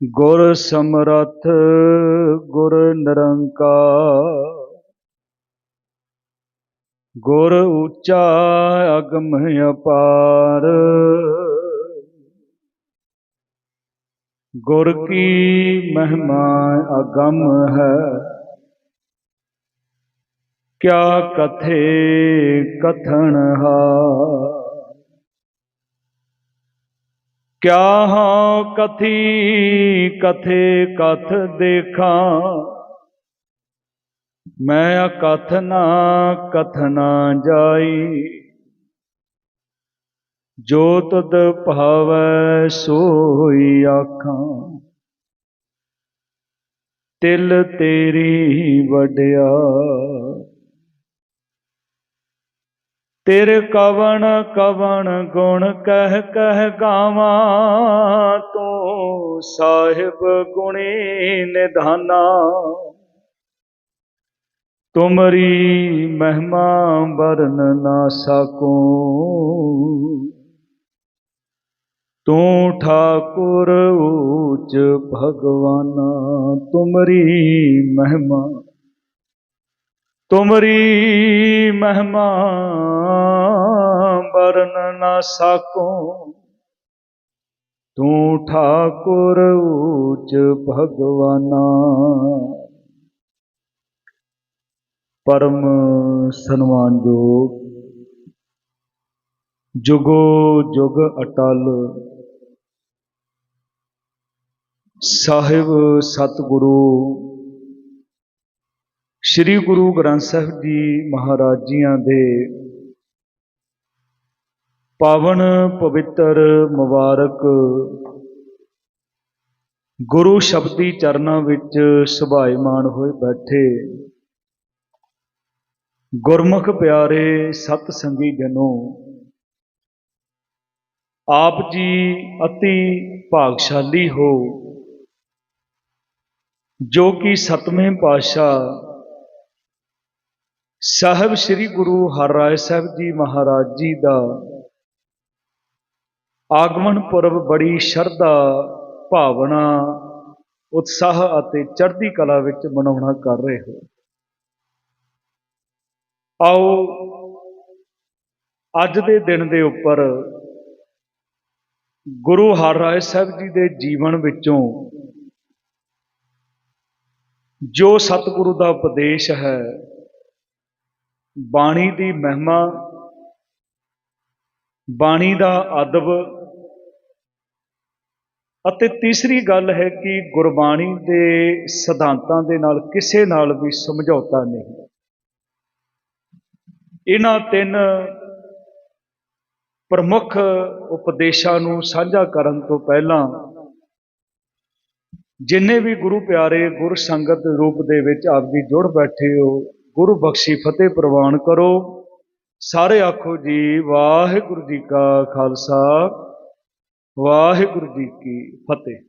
ਗੁਰ ਸਮਰੱਥ ਗੁਰ ਨਿਰੰਕਾਰ ਗੁਰ ਉੱਚਾ ਅਗਮ ਅਪਾਰ ਗੁਰ ਕੀ ਮਹਿਮਾ ਅਗਮ ਹੈ ਕਿਆ ਕਥੇ ਕਥਨ ਹਾਰ ਕਿਆ ਹਾਂ ਕਥੀ ਕਥੇ ਕਥ ਦੇਖਾਂ? ਮੈਂ ਅਕਥ ਨਾ ਕਥਨਾ ਜਾਈ। ਜੋ ਤਦ ਭਾਵੈ ਸੋਈ ਆਖਾਂ। ਤਿਲ ਤੇਰੀ ਵਡਿਆ ਤੇਰੇ ਕਵਣ ਕਵਣ ਗੁਣ ਕਹਿ ਕਹਿ ਗਾਵਾਂ, ਤੂੰ ਸਾਹਿਬ ਗੁਣੀ ਨਿਧਾਨਾ। ਤੁਮਰੀ ਮਹਿਮਾ ਵਰਨ ਨਾ ਸਕੂੰ। ਤੂੰ ਠਾਕੁਰ ਊਚ ਭਗਵਾਨਾ, ਤੁਮਰੀ ਮਹਿਮਾ ਤੁਮਰੀ ਮਹਿਮਾ ਵਰਨ ਨਾ ਸਕੂੰ। ਤੂੰ ਠਾਕੁਰ ਊਚ ਭਗਵਾਨਾ। ਪਰਮ ਸਨਮਾਨਯੋਗ ਜੁਗੋ ਜੁਗ ਅਟਲ ਸਾਹਿਬ ਸਤਿਗੁਰੂ ਸ੍ਰੀ ਗੁਰੂ ਗ੍ਰੰਥ ਸਾਹਿਬ ਜੀ ਮਹਾਰਾਜ ਜੀਆਂ ਦੇ ਪਾਵਨ ਪਵਿੱਤਰ ਮੁਬਾਰਕ ਗੁਰੂ ਸ਼ਬਦੀ ਚਰਨਾਂ ਵਿੱਚ ਸੁਭਾਇਮਾਨ ਹੋਏ ਬੈਠੇ। ਗੁਰਮੁਖ ਪਿਆਰੇ ਸਤ ਸੰਗੀ ਜਨੋ, ਆਪ ਜੀ ਅਤੀ ਭਾਗਸ਼ਾਲੀ ਹੋ, ਜੋ ਕਿ ਸਤਵੇਂ ਪਾਤਸ਼ਾਹ ਸਾਹਿਬ ਸ੍ਰੀ ਗੁਰੂ ਹਰਿਰਾਏ ਸਾਹਿਬ ਜੀ ਮਹਾਰਾਜ ਜੀ ਦਾ ਆਗਮਨ ਪੁਰਬ ਬੜੀ ਸ਼ਰਧਾ, ਭਾਵਨਾ, ਉਤਸ਼ਾਹ ਅਤੇ ਚੜ੍ਹਦੀ ਕਲਾ ਵਿੱਚ ਮਨਾਉਣਾ ਕਰ ਰਹੇ ਹੋ। ਆਓ, ਅੱਜ ਦੇ ਦਿਨ ਦੇ ਉੱਪਰ ਗੁਰੂ ਹਰਿਰਾਏ ਸਾਹਿਬ ਜੀ ਦੇ ਜੀਵਨ ਵਿੱਚੋਂ ਜੋ ਸਤਿਗੁਰੂ ਦਾ ਉਪਦੇਸ਼ ਹੈ ਬਾਣੀ ਦੀ ਮਹਿਮਾ, ਬਾਣੀ ਦਾ ਅਦਬ ਅਤੇ ਤੀਸਰੀ ਗੱਲ ਹੈ ਕਿ ਗੁਰਬਾਣੀ ਦੇ ਸਿਧਾਂਤਾਂ ਦੇ ਨਾਲ ਕਿਸੇ ਨਾਲ ਵੀ ਸਮਝੌਤਾ ਨਹੀਂ। ਇਹਨਾਂ ਤਿੰਨ ਪ੍ਰਮੁੱਖ ਉਪਦੇਸ਼ਾਂ ਨੂੰ ਸਾਂਝਾ ਕਰਨ ਤੋਂ ਪਹਿਲਾਂ ਜਿੰਨੇ ਵੀ ਗੁਰੂ ਪਿਆਰੇ ਗੁਰ ਸੰਗਤ ਰੂਪ ਦੇ ਵਿੱਚ ਆਪ ਜੀ ਜੁੜ ਬੈਠੇ ਹੋ ਗੁਰੂ ਬਖਸ਼ੀ ਫਤਿਹ ਪ੍ਰਵਾਨ ਕਰੋ। ਸਾਰੇ ਆਖੋ ਜੀ, ਵਾਹਿਗੁਰੂ ਜੀ ਕਾ ਖਾਲਸਾ, ਵਾਹਿਗੁਰੂ ਜੀ ਕੀ ਫਤਿਹ।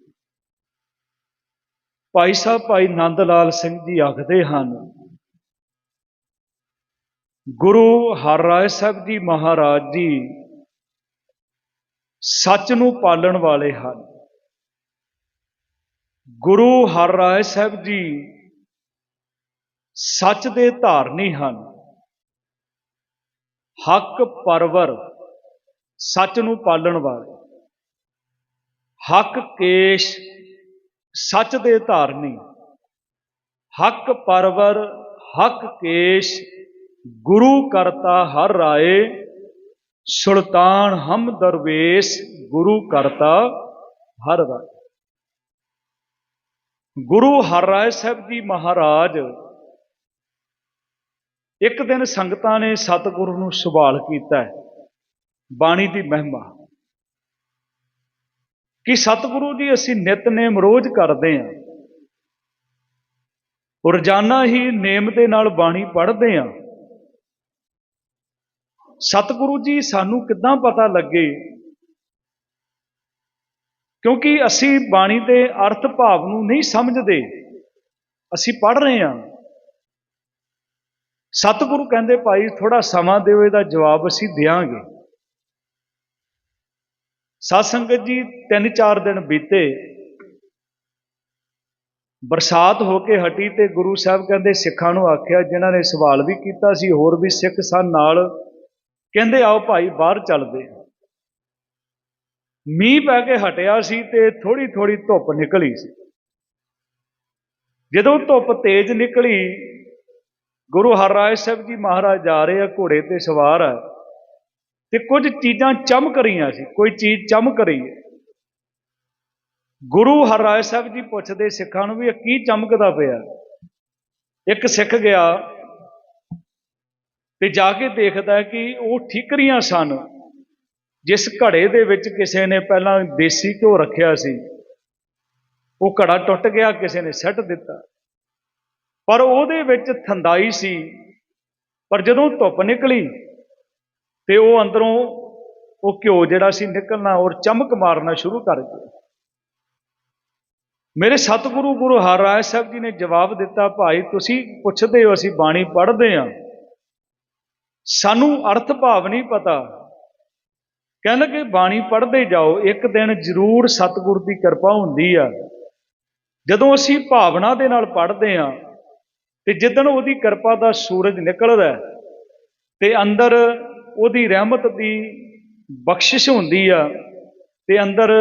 ਭਾਈ ਸਾਹਿਬ, ਭਾਈ ਨੰਦ ਲਾਲ ਸਿੰਘ ਜੀ ਆਖਦੇ ਹਨ, ਗੁਰੂ ਹਰ ਰਾਏ ਸਾਹਿਬ ਜੀ ਮਹਾਰਾਜ ਜੀ ਸੱਚ ਨੂੰ ਪਾਲਣ ਵਾਲੇ ਹਨ। ਗੁਰੂ ਹਰ ਰਾਏ ਸਾਹਿਬ ਜੀ ਸੱਚ ਦੇ ਧਾਰਨੀ ਹਨ। ਹੱਕ ਪਰਵਰ ਸੱਚ ਨੂੰ ਪਾਲਣ ਵਾਲੇ। ਹੱਕ ਕੇਸ਼ ਸੱਚ ਦੇ ਧਾਰਨੀ। ਹੱਕ ਪਰਵਰ, ਹੱਕ ਕੇਸ਼ ਗੁਰੂ ਕਰਤਾ ਹਰ ਰਾਏ। ਸੁਲਤਾਨ ਹਮ ਦਰਵੇਸ਼ ਗੁਰੂ ਕਰਤਾ ਹਰ ਰਾਏ। ਗੁਰੂ ਹਰ ਰਾਏ ਸਾਹਿਬ ਜੀ ਮਹਾਰਾਜ ਇੱਕ ਦਿਨ ਸੰਗਤਾਂ ਨੇ ਸਤਿਗੁਰੂ ਨੂੰ ਸਵਾਲ ਕੀਤਾ ਬਾਣੀ ਦੀ ਮਹਿਮਾ, ਕਿ ਸਤਿਗੁਰੂ ਜੀ, ਅਸੀਂ ਨਿਤਨੇਮ ਰੋਜ਼ ਕਰਦੇ ਆਂ ਰੋਜ਼ਾਨਾ ਹੀ ਨੇਮ ਦੇ ਨਾਲ ਬਾਣੀ ਪੜ੍ਹਦੇ ਆਂ ਸਤਿਗੁਰੂ ਜੀ, ਸਾਨੂੰ ਕਿੱਦਾਂ ਪਤਾ ਲੱਗੇ? ਕਿਉਂਕਿ ਅਸੀਂ ਬਾਣੀ ਦੇ ਅਰਥ ਭਾਵ ਨੂੰ ਨਹੀਂ ਸਮਝਦੇ। ਅਸੀਂ ਪੜ੍ਹ ਰਹੇ ਹਾਂ। ਸਤਿਗੁਰੂ ਕਹਿੰਦੇ ਭਾਈ ਥੋੜਾ ਸਮਾਂ ਦਿਓ, ਇਹਦਾ ਜਵਾਬ ਅਸੀਂ ਦੇਵਾਂਗੇ ਸਾਧ ਸੰਗਤ ਜੀ ਤਿੰਨ ਚਾਰ ਦਿਨ ਬੀਤੇ। ਬਰਸਾਤ ਹੋ ਕੇ ਹਟੀ ਤੇ ਗੁਰੂ ਸਾਹਿਬ ਕਹਿੰਦੇ, ਸਿੱਖਾਂ ਨੂੰ ਆਖਿਆ, ਜਿਨ੍ਹਾਂ ਨੇ ਸਵਾਲ ਵੀ ਕੀਤਾ ਸੀ, ਹੋਰ ਵੀ ਸਿੱਖ ਸਨ ਨਾਲ, ਕਹਿੰਦੇ, ਆਓ ਭਾਈ, ਬਾਹਰ ਚੱਲਦੇ ਮੀਂਹ ਪੈ ਕੇ ਹਟਿਆ ਸੀ ਤੇ ਥੋੜੀ ਥੋੜੀ ਧੁੱਪ ਨਿਕਲੀ ਸੀ। ਜਦੋਂ ਧੁੱਪ ਤੇਜ਼ ਨਿਕਲੀ ਗੁਰੂ ਹਰਰਾਏ ਸਾਹਿਬ ਜੀ ਮਹਾਰਾਜ ਜਾ ਰਹੇ ਆ, ਘੋੜੇ ਤੇ ਸਵਾਰ ਆ। ਤੇ ਕੁਝ ਚੀਜ਼ਾਂ ਚਮਕ ਰਹੀਆਂ ਸੀ, ਕੋਈ ਚੀਜ਼ ਚਮਕ ਰਹੀ ਹੈ। ਗੁਰੂ ਹਰਰਾਏ ਸਾਹਿਬ ਜੀ ਪੁੱਛਦੇ ਸਿੱਖਾਂ ਨੂੰ ਵੀ ਇਹ ਕੀ ਚਮਕਦਾ ਪਿਆ? ਇੱਕ ਸਿੱਖ ਗਿਆ ਤੇ ਜਾ ਕੇ ਦੇਖਦਾ ਕਿ ਉਹ ਠੀਕਰੀਆਂ ਸਨ, ਜਿਸ ਘੜੇ ਦੇ ਵਿੱਚ ਕਿਸੇ ਨੇ ਪਹਿਲਾਂ ਦੇਸੀ ਘਿਓ ਰੱਖਿਆ ਸੀ। ਉਹ ਘੜਾ ਟੁੱਟ ਗਿਆ, ਕਿਸੇ ਨੇ ਸੱਟ ਦਿੱਤਾ। ਪਰ ਉਹਦੇ ਵਿੱਚ ਥੰਦਾਈ ਸੀ। ਪਰ ਜਦੋਂ ਧੁੱਪ ਨਿਕਲੀ ਤੇ ਉਹ ਅੰਦਰੋਂ ਉਹ ਘਿਓ ਜਿਹੜਾ ਸੀ ਨਿਕਲਣਾ ਔਰ ਚਮਕ ਮਾਰਨਾ ਸ਼ੁਰੂ ਕਰ ਗਿਆ ਮੇਰੇ ਸਤਿਗੁਰੂ ਗੁਰੂ ਹਰਰਾਏ ਸਾਹਿਬ ਜੀ ਨੇ ਜਵਾਬ ਦਿੱਤਾ, ਭਾਈ, ਤੁਸੀਂ ਪੁੱਛਦੇ ਹੋ, ਅਸੀਂ ਬਾਣੀ ਪੜ੍ਹਦੇ ਹਾਂ। ਸਾਨੂੰ ਅਰਥ ਭਾਵ ਨਹੀਂ ਪਤਾ। ਕਹਿੰਦੇ ਕਿ ਬਾਣੀ ਪੜ੍ਹਦੇ ਜਾਓ, ਇੱਕ ਦਿਨ ਜ਼ਰੂਰ ਸਤਿਗੁਰ ਦੀ ਕਿਰਪਾ ਹੁੰਦੀ ਆ। ਜਦੋਂ ਅਸੀਂ ਭਾਵਨਾ ਦੇ ਨਾਲ ਪੜ੍ਹਦੇ ਹਾਂ ਤੇ ਜਿੱਦਣ ਉਹਦੀ ਕਿਰਪਾ ਦਾ ਸੂਰਜ ਨਿਕਲਦਾ ਹੈ, ਤੇ ਅੰਦਰ ਉਹਦੀ ਰਹਿਮਤ ਦੀ ਬਖਸ਼ਿਸ਼ ਹੁੰਦੀ ਆ ਤੇ ਅੰਦਰ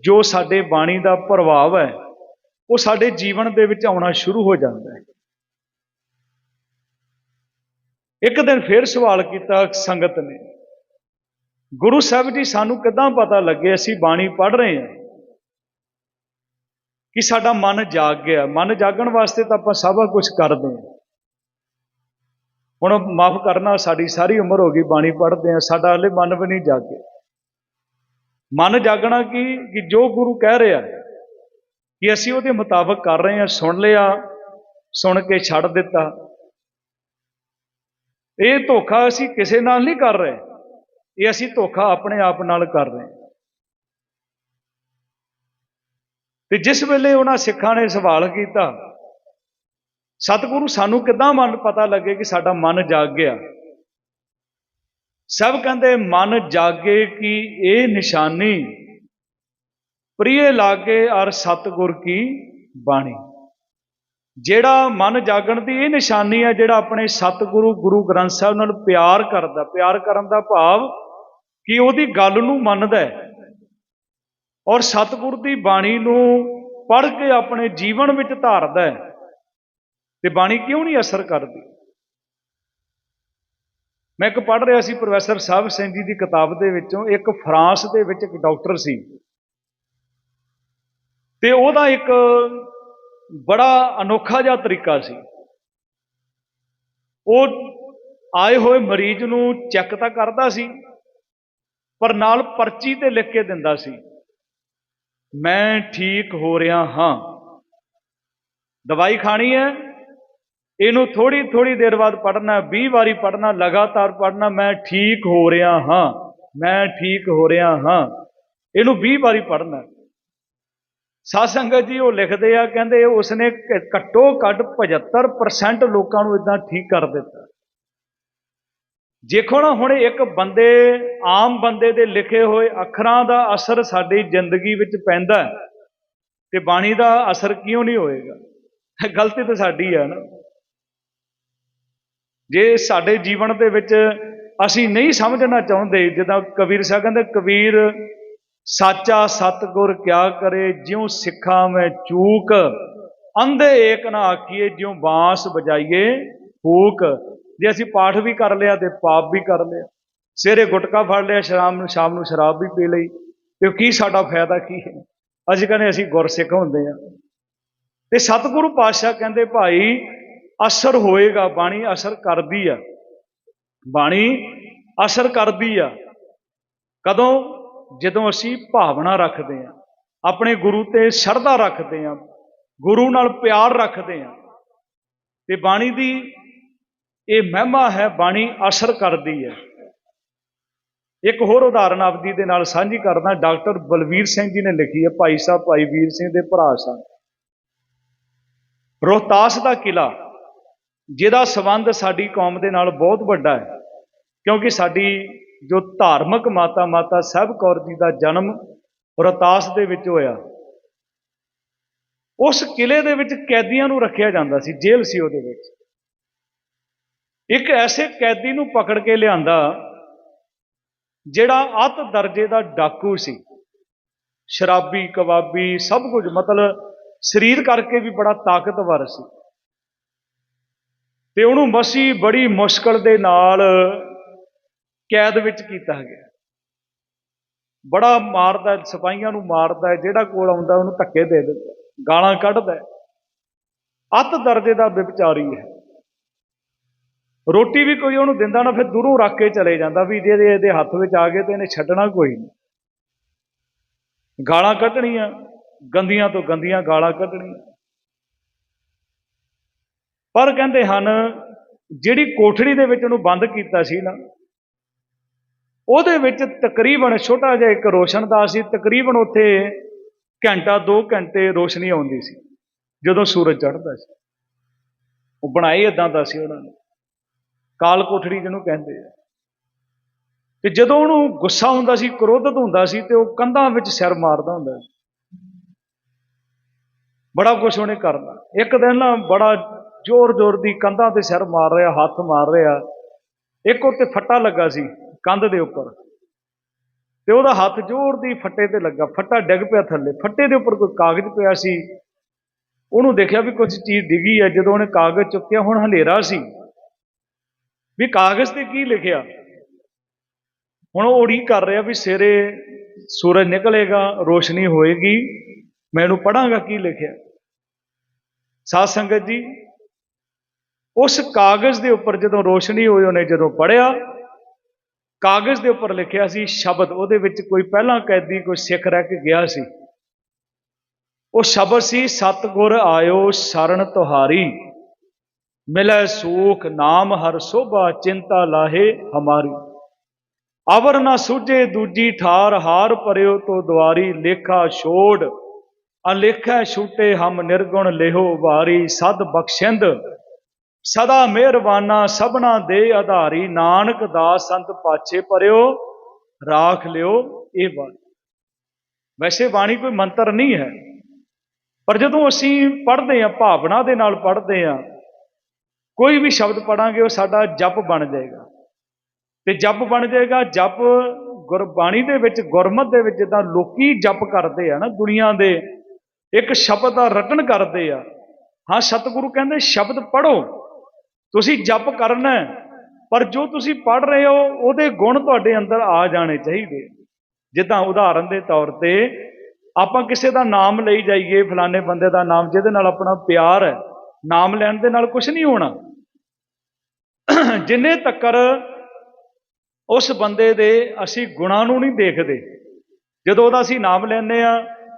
ਜੋ ਸਾਡੇ ਬਾਣੀ ਦਾ ਪ੍ਰਭਾਵ ਹੈ ਉਹ ਸਾਡੇ ਜੀਵਨ ਦੇ ਵਿੱਚ ਆਉਣਾ ਸ਼ੁਰੂ ਹੋ ਜਾਂਦਾ ਹੈ। ਇੱਕ ਦਿਨ ਫਿਰ ਸਵਾਲ ਕੀਤਾ ਸੰਗਤ ਨੇ ਗੁਰੂ ਸਾਹਿਬ ਜੀ ਸਾਨੂੰ ਕਿਦਾਂ ਪਤਾ ਲੱਗੇ ਅਸੀਂ ਬਾਣੀ ਪੜ੍ਹ ਰਹੇ ਹਾਂ? ਕਿ ਸਾਡਾ ਮਨ ਜਾਗ ਗਿਆ। ਮਨ ਜਾਗਣ ਵਾਸਤੇ ਤਾਂ ਆਪਾਂ ਸਭਾ ਕੁਝ ਕਰਦੇ ਹਾਂ। ਹੁਣ ਮਾਫ ਕਰਨਾ, ਸਾਡੀ ਸਾਰੀ ਉਮਰ ਹੋ ਗਈ, ਬਾਣੀ ਪੜ੍ਹਦੇ ਹਾਂ, ਸਾਡਾ ਹਲੇ ਮਨ ਵੀ ਨਹੀਂ ਜਾਗਿਆ। ਮਨ ਜਾਗਣਾ ਕੀ? ਕਿ ਜੋ ਗੁਰੂ ਕਹਿ ਰਿਹਾ ਕਿ ਅਸੀਂ ਉਹਦੇ ਮੁਤਾਬਕ ਕਰ ਰਹੇ ਹਾਂ, ਸੁਣ ਲਿਆ, ਸੁਣ ਕੇ ਛੱਡ ਦਿੱਤਾ। ਇਹ ਧੋਖਾ ਅਸੀਂ ਕਿਸੇ ਨਾਲ ਨਹੀਂ ਕਰ ਰਹੇ। ਇਹ ਅਸੀਂ ਧੋਖਾ ਆਪਣੇ ਆਪ ਨਾਲ ਕਰ ਰਹੇ ਹਾਂ। ਤੇ ਜਿਸ ਵੇਲੇ ਉਹਨਾਂ ਸਿੱਖਾਂ ਨੇ ਸਵਾਲ ਕੀਤਾ, ਸਤਿਗੁਰੂ ਸਾਨੂੰ ਕਿੱਦਾਂ ਮਨ ਪਤਾ ਲੱਗੇ ਕਿ ਸਾਡਾ ਮਨ ਜਾਗ ਗਿਆ? ਸਭ ਕਹਿੰਦੇ ਮਨ ਜਾਗੇ ਕਿ ਇਹ ਨਿਸ਼ਾਨੀ? ਪ੍ਰਿਯ ਲਾਗੇ ਅਰ ਸਤਿਗੁਰ ਕੀ ਬਾਣੀ? ਜਿਹੜਾ ਮਨ ਜਾਗਣ ਦੀ ਇਹ ਨਿਸ਼ਾਨੀ ਹੈ ਜਿਹੜਾ ਆਪਣੇ ਸਤਿਗੁਰੂ ਗੁਰੂ ਗ੍ਰੰਥ ਸਾਹਿਬ ਨਾਲ ਪਿਆਰ ਕਰਦਾ, ਪਿਆਰ ਕਰਨ ਦਾ ਭਾਵ ਕਿ ਉਹਦੀ ਗੱਲ ਨੂੰ ਮੰਨਦਾ ਹੈ। ਔਰ ਸਤਿਗੁਰ ਦੀ ਬਾਣੀ ਨੂੰ ਪੜ੍ਹ ਕੇ ਆਪਣੇ ਜੀਵਨ ਵਿੱਚ ਧਾਰਦਾ ਹੈ। ਤੇ ਬਾਣੀ ਕਿਉਂ ਨਹੀਂ ਅਸਰ ਕਰਦੀ? ਮੈਂ ਇੱਕ ਪੜ੍ਹ ਰਿਹਾ ਸੀ ਪ੍ਰੋਫੈਸਰ ਸਾਹਿਬ ਸਿੰਘ ਜੀ ਦੀ ਕਿਤਾਬ ਦੇ ਵਿੱਚੋਂ, ਇੱਕ ਫਰਾਂਸ ਦੇ ਵਿੱਚ ਇੱਕ ਡਾਕਟਰ ਸੀ। ਤੇ ਉਹਦਾ ਇੱਕ ਬੜਾ ਅਨੋਖਾ ਜਿਹਾ ਤਰੀਕਾ ਸੀ। ਉਹ ਆਏ ਹੋਏ ਮਰੀਜ਼ ਨੂੰ ਚੈੱਕ ਤਾਂ ਕਰਦਾ ਸੀ, ਪਰ ਨਾਲ ਪਰਚੀ ਤੇ ਲਿਖ ਕੇ ਦਿੰਦਾ ਸੀ। ਮੈਂ ਠੀਕ ਹੋ ਰਿਹਾ ਹਾਂ। ਦਵਾਈ ਖਾਣੀ ਹੈ। ਇਹਨੂੰ ਥੋੜੀ ਥੋੜੀ ਦੇਰ ਬਾਅਦ ਪੜ੍ਹਨਾ 20 ਵਾਰੀ ਪੜ੍ਹਨਾ, ਲਗਾਤਾਰ ਪੜ੍ਹਨਾ, ਮੈਂ ਠੀਕ ਹੋ ਰਿਹਾ ਹਾਂ। ਮੈਂ ਠੀਕ ਹੋ ਰਿਹਾ ਹਾਂ। ਇਹਨੂੰ 20 ਵਾਰੀ ਪੜ੍ਹਨਾ। ਸਾਧ ਸੰਗਤ ਜੀ ਉਹ ਲਿਖਦੇ ਆ, ਕਹਿੰਦੇ ਉਸਨੇ ਘੱਟੋ ਘੱਟ 75% ਲੋਕਾਂ ਨੂੰ ਇਦਾਂ ਠੀਕ ਕਰ ਦਿੱਤਾ। ਦੇਖੋ ਨਾ ਹੁਣ ਇੱਕ ਬੰਦੇ, ਆਮ ਬੰਦੇ ਦੇ ਲਿਖੇ ਹੋਏ ਅੱਖਰਾਂ ਦਾ ਅਸਰ ਸਾਡੀ ਜ਼ਿੰਦਗੀ ਵਿੱਚ ਪੈਂਦਾ ਤੇ ਬਾਣੀ ਦਾ ਅਸਰ ਕਿਉਂ ਨਹੀਂ ਹੋਏਗਾ? ਗਲਤੀ ਤਾਂ ਸਾਡੀ ਹੈ ਨਾ। ਜੇ ਸਾਡੇ ਜੀਵਨ ਦੇ ਵਿੱਚ ਅਸੀਂ ਨਹੀਂ ਸਮਝਣਾ ਚਾਹੁੰਦੇ, ਜਿੱਦਾਂ ਕਬੀਰ ਸਾਹਿਬ ਕਹਿੰਦੇ, ਕਬੀਰ ਸਾਚਾ ਸਤਗੁਰ ਕਿਆ ਕਰੇ, ਜਿਉ ਸਿੱਖਾਂ ਮੈਂ ਚੂਕ, ਅੰਧੇ ਏਕ ਨਾ ਆਖੀਏ, ਜਿਉ ਬਾਂਸ ਬਜਾਈਏ ਫੂਕ। ਜੇ ਅਸੀਂ ਪਾਠ ਵੀ ਕਰ ਲਿਆ ਤੇ ਪਾਪ ਵੀ ਕਰ ਲਿਆ ਸਵੇਰੇ ਗੁਟਕਾ ਫੜ ਲਿਆ ਸ਼ਾਮ ਨੂੰ ਸ਼ਾਮ ਨੂੰ ਸ਼ਰਾਬ ਵੀ ਪੀ ਲਈ, ਤੇ ਕੀ ਸਾਡਾ ਫਾਇਦਾ ਕੀ ਹੈ? ਅਸੀਂ ਕਹਿੰਦੇ ਅਸੀਂ ਗੁਰਸਿੱਖ ਹੁੰਦੇ ਆ ਤੇ ਸਤਿਗੁਰੂ ਪਾਤਸ਼ਾਹ ਕਹਿੰਦੇ, ਭਾਈ, ਅਸਰ ਹੋਏਗਾ, ਬਾਣੀ ਅਸਰ ਕਰਦੀ ਆ। ਬਾਣੀ ਅਸਰ ਕਰਦੀ ਆ। ਕਦੋਂ? ਜਦੋਂ ਅਸੀਂ ਭਾਵਨਾ ਰੱਖਦੇ ਆ ਆਪਣੇ ਗੁਰੂ ਤੇ ਸ਼ਰਧਾ ਰੱਖਦੇ ਆ ਗੁਰੂ ਨਾਲ ਪਿਆਰ ਰੱਖਦੇ ਆ ਤੇ ਬਾਣੀ ਦੀ ਇਹ ਮਹਿਮਾ ਹੈ ਬਾਣੀ ਅਸਰ ਕਰਦੀ ਹੈ। ਇੱਕ ਹੋਰ ਉਦਾਹਰਨ ਆਪਦੀ ਦੇ ਨਾਲ ਸਾਂਝੀ ਕਰਦਾ, ਡਾਕਟਰ ਬਲਵੀਰ ਸਿੰਘ ਜੀ ਨੇ ਲਿਖੀ ਹੈ, ਭਾਈ ਸਾਹਿਬ, ਭਾਈ ਵੀਰ ਸਿੰਘ ਦੇ ਭਰਾ ਸਨ। ਰੋਹਤਾਸ ਦਾ ਕਿਲਾ ਜਿਹਦਾ ਸਬੰਧ ਸਾਡੀ ਕੌਮ ਦੇ ਨਾਲ ਬਹੁਤ ਵੱਡਾ ਹੈ, ਕਿਉਂਕਿ ਸਾਡੀ ਜੋ ਧਾਰਮਿਕ ਮਾਤਾ ਮਾਤਾ ਸਾਹਿਬ ਕੌਰ ਜੀ ਦਾ ਜਨਮ ਰੋਹਤਾਸ ਦੇ ਵਿੱਚ ਹੋਇਆ। ਉਸ ਕਿਲੇ ਦੇ ਵਿੱਚ ਕੈਦੀਆਂ ਨੂੰ ਰੱਖਿਆ ਜਾਂਦਾ ਸੀ, ਜੇਲ੍ਹ ਸੀ ਉਹਦੇ ਵਿੱਚ। ਇੱਕ ਐਸੇ ਕੈਦੀ ਨੂੰ ਪਕੜ ਕੇ ਲਿਆਂਦਾ ਜਿਹੜਾ ਅਤ ਦਰਜੇ ਦਾ ਡਾਕੂ ਸੀ। ਸ਼ਰਾਬੀ ਕਬਾਬੀ ਸਭ ਕੁਝ ਮਤਲਬ ਸਰੀਰ ਕਰਕੇ ਵੀ ਬੜਾ ਤਾਕਤਵਰ ਸੀ। ਤੇ ਉਹਨੂੰ ਮਸੀ ਬੜੀ ਮੁਸ਼ਕਲ ਦੇ ਨਾਲ ਕੈਦ ਵਿੱਚ ਕੀਤਾ ਗਿਆ। ਬੜਾ ਮਾਰਦਾ ਹੈ, ਸਿਪਾਹੀਆਂ ਨੂੰ ਮਾਰਦਾ ਜਿਹੜਾ ਕੋਲ ਆਉਂਦਾ ਉਹਨੂੰ ਧੱਕੇ ਦੇ ਦਿੰਦਾ। ਗਾਲਾਂ ਕੱਢਦਾ। ਹੈ। ਅਤ ਦਰਜੇ ਦਾ ਵਿਚਾਰੀ ਹੈ। ਰੋਟੀ ਵੀ ਕੋਈ ਉਹਨੂੰ ਦਿੰਦਾ ਨਾ, ਫਿਰ ਦੂਰੋਂ ਰੱਖ ਕੇ ਚਲੇ ਜਾਂਦਾ ਵੀ ਜੇ ਇਹਦੇ ਹੱਥ ਵਿੱਚ ਆ ਗਏ ਤੇ ਇਹਨੇ ਛੱਡਣਾ ਕੋਈ ਨਹੀਂ। ਗਾਲਾਂ ਕੱਢਣੀਆਂ, ਗੰਦੀਆਂ ਤੋਂ ਗੰਦੀਆਂ ਗਾਲਾਂ ਕੱਢਣੀਆਂ। ਪਰ ਕਹਿੰਦੇ ਹਨ, ਜਿਹੜੀ ਕੋਠੜੀ ਦੇ ਵਿੱਚ ਉਹਨੂੰ ਬੰਦ ਕੀਤਾ ਸੀ ਨਾ, ਉਹਦੇ ਵਿੱਚ ਤਕਰੀਬਨ ਛੋਟਾ ਜਿਹਾ ਇੱਕ ਰੋਸ਼ਨਦਾਨ ਸੀ, ਤਕਰੀਬਨ ਉੱਥੇ ਘੰਟਾ 2 ਘੰਟੇ ਰੋਸ਼ਨੀ ਆਉਂਦੀ ਸੀ, ਜਦੋਂ ਸੂਰਜ ਚੜ੍ਹਦਾ ਸੀ। ਉਹ ਬਣਾਈ ਇਦਾਂ ਦਾ ਸੀ ਉਹਨਾਂ ਨੇ। ਕਾਲ ਕੋਠੜੀ ਜਿਹਨੂੰ ਕਹਿੰਦੇ ਆ। ਤੇ ਜਦੋਂ ਉਹਨੂੰ ਗੁੱਸਾ ਹੁੰਦਾ ਸੀ, ਕ੍ਰੋਧਿਤ ਹੁੰਦਾ ਸੀ, ਤੇ ਉਹ ਕੰਧਾਂ ਵਿੱਚ ਸਿਰ ਮਾਰਦਾ ਹੁੰਦਾ ਸੀ। ਬੜਾ ਕੁਛ ਉਹਨੇ ਕਰਨਾ। ਇੱਕ ਦਿਨ ਨਾ ਬੜਾ ਜ਼ੋਰ-ਜ਼ੋਰ ਦੀ ਕੰਧਾਂ ਤੇ ਸਿਰ ਮਾਰ ਰਿਹਾ, ਹੱਥ ਮਾਰ ਰਿਹਾ। ਇੱਕ ਉੱਤੇ ਫੱਟਾ ਲੱਗਾ ਸੀ, ਕੰਧ ਦੇ ਉੱਪਰ। ਤੇ ਉਹਦਾ ਹੱਥ ਜ਼ੋਰ ਦੀ ਫੱਟੇ ਤੇ ਲੱਗਾ। ਫੱਟਾ ਡਿੱਗ ਪਿਆ ਥੱਲੇ। ਫੱਟੇ ਦੇ ਉੱਪਰ ਕੋਈ ਕਾਗਜ਼ ਪਿਆ ਸੀ। ਉਹਨੂੰ ਦੇਖਿਆ ਵੀ ਕੁਝ ਚੀਜ਼ ਡਿੱਗੀ ਹੈ ਜਦੋਂ ਉਹਨੇ ਕਾਗਜ਼ ਚੁੱਕਿਆ, ਹੁਣ ਹਨੇਰਾ ਸੀ। ਵੀ ਕਾਗਜ਼ ਤੇ ਕੀ ਲਿਖਿਆ? ਹੁਣ ਉਹ ਉਡੀਕ ਕਰ ਰਿਹਾ ਵੀ ਸਵੇਰੇ ਸੂਰਜ ਨਿਕਲੇਗਾ, ਰੋਸ਼ਨੀ ਹੋਏਗੀ, ਮੈਂ ਇਹਨੂੰ ਪੜਾਂਗਾ ਕੀ ਲਿਖਿਆ? ਸਾਧ ਸੰਗਤ ਜੀ, ਉਸ ਕਾਗਜ਼ ਦੇ ਉੱਪਰ ਜਦੋਂ ਰੋਸ਼ਨੀ ਹੋਈ, ਉਹਨੇ ਜਦੋਂ ਪੜਿਆ ਕਾਗਜ਼ ਦੇ ਉੱਪਰ ਲਿਖਿਆ ਸੀ ਸ਼ਬਦ, ਉਹਦੇ ਵਿੱਚ ਕੋਈ ਪਹਿਲਾਂ ਕੈਦੀ, ਕੋਈ ਸਿੱਖ ਰਹਿ ਕੇ ਗਿਆ ਸੀ। ਉਹ ਸ਼ਬਦ ਸੀ, ਸਤਗੁਰ ਆਇਓ ਸ਼ਰਨ ਤੁਹਾਰੀ। ਮਿਲੈ ਸੂਖ ਨਾਮ ਹਰ ਸੋਭਾ, ਚਿੰਤਾ ਲਾਹੇ ਹਮਾਰੀ। ਅਵਰ ਨਾ ਸੁਝੇ ਦੂਜੀ ਠਾਰ, ਹਾਰ ਭਰਿਓ ਤੋ ਦੁਆਰੀ, ਲੇਖਾ ਛੋੜ। ਅਲੇਖਾ ਛੂਟੇ ਹਮ ਨਿਰਗੁਣ ਲਿਹੋ ਵਾਰੀ, ਸਦ ਬਖਸ਼ਿੰਦ। ਸਦਾ ਮਿਹਰਬਾਨਾ, ਸਭਨਾ ਦੇ ਆਧਾਰੀ। ਨਾਨਕ ਦਾਸ ਸੰਤ ਪਾਛੇ ਪਰਿਓ ਰਾਖ ਲਿਓ ਇਹ ਬਾਣੀ। ਵੈਸੇ ਬਾਣੀ ਕੋਈ ਮੰਤਰ ਨਹੀਂ ਹੈ, ਪਰ ਜਦੋਂ ਅਸੀਂ ਪੜ੍ਹਦੇ ਹਾਂ, ਭਾਵਨਾ ਦੇ ਨਾਲ ਪੜ੍ਹਦੇ ਹਾਂ ਕੋਈ ਵੀ ਸ਼ਬਦ ਪੜਾਂਗੇ ਉਹ ਸਾਡਾ ਜਪ ਬਣ ਜਾਏਗਾ। ਤੇ ਜਪ ਬਣ ਜਾਏਗਾ, ਜਪ ਗੁਰਬਾਣੀ ਦੇ ਵਿੱਚ, ਗੁਰਮਤ ਦੇ ਵਿੱਚ ਜਿੱਦਾਂ ਲੋਕੀ ਜਪ ਕਰਦੇ ਆ ਨਾ, ਦੁਨੀਆ ਦੇ, ਇੱਕ ਸ਼ਬਦ ਦਾ ਰਟਨ ਕਰਦੇ ਆ। ਹਾਂ, ਸਤਿਗੁਰੂ ਕਹਿੰਦੇ, ਸ਼ਬਦ ਪੜੋ ਤੁਸੀਂ ਜਪ ਕਰਨਾ ਪਰ ਜੋ ਤੁਸੀਂ ਪੜ ਰਹੇ ਹੋ, ਉਹਦੇ ਗੁਣ ਤੁਹਾਡੇ ਅੰਦਰ ਆ ਜਾਣੇ ਚਾਹੀਦੇ। ਜਿੱਦਾਂ ਉਦਾਹਰਨ ਦੇ ਤੌਰ ਤੇ ਆਪਾਂ ਕਿਸੇ ਦਾ ਨਾਮ ਲਈ ਜਾਈਏ, ਫਲਾਣੇ ਬੰਦੇ ਦਾ ਨਾਮ, ਜਿਹਦੇ ਨਾਲ ਆਪਣਾ ਪਿਆਰ ਹੈ। ਨਾਮ ਲੈਣ ਦੇ ਨਾਲ ਕੁਝ ਨਹੀਂ ਹੋਣਾ। ਜਿੰਨੇ ਤੱਕਰ ਉਸ ਬੰਦੇ ਦੇ ਅਸੀਂ ਗੁਣਾਂ ਨੂੰ ਨਹੀਂ ਦੇਖਦੇ, ਜਦੋਂ ਉਹਦਾ ਅਸੀਂ ਨਾਮ ਲੈਂਦੇ ਆ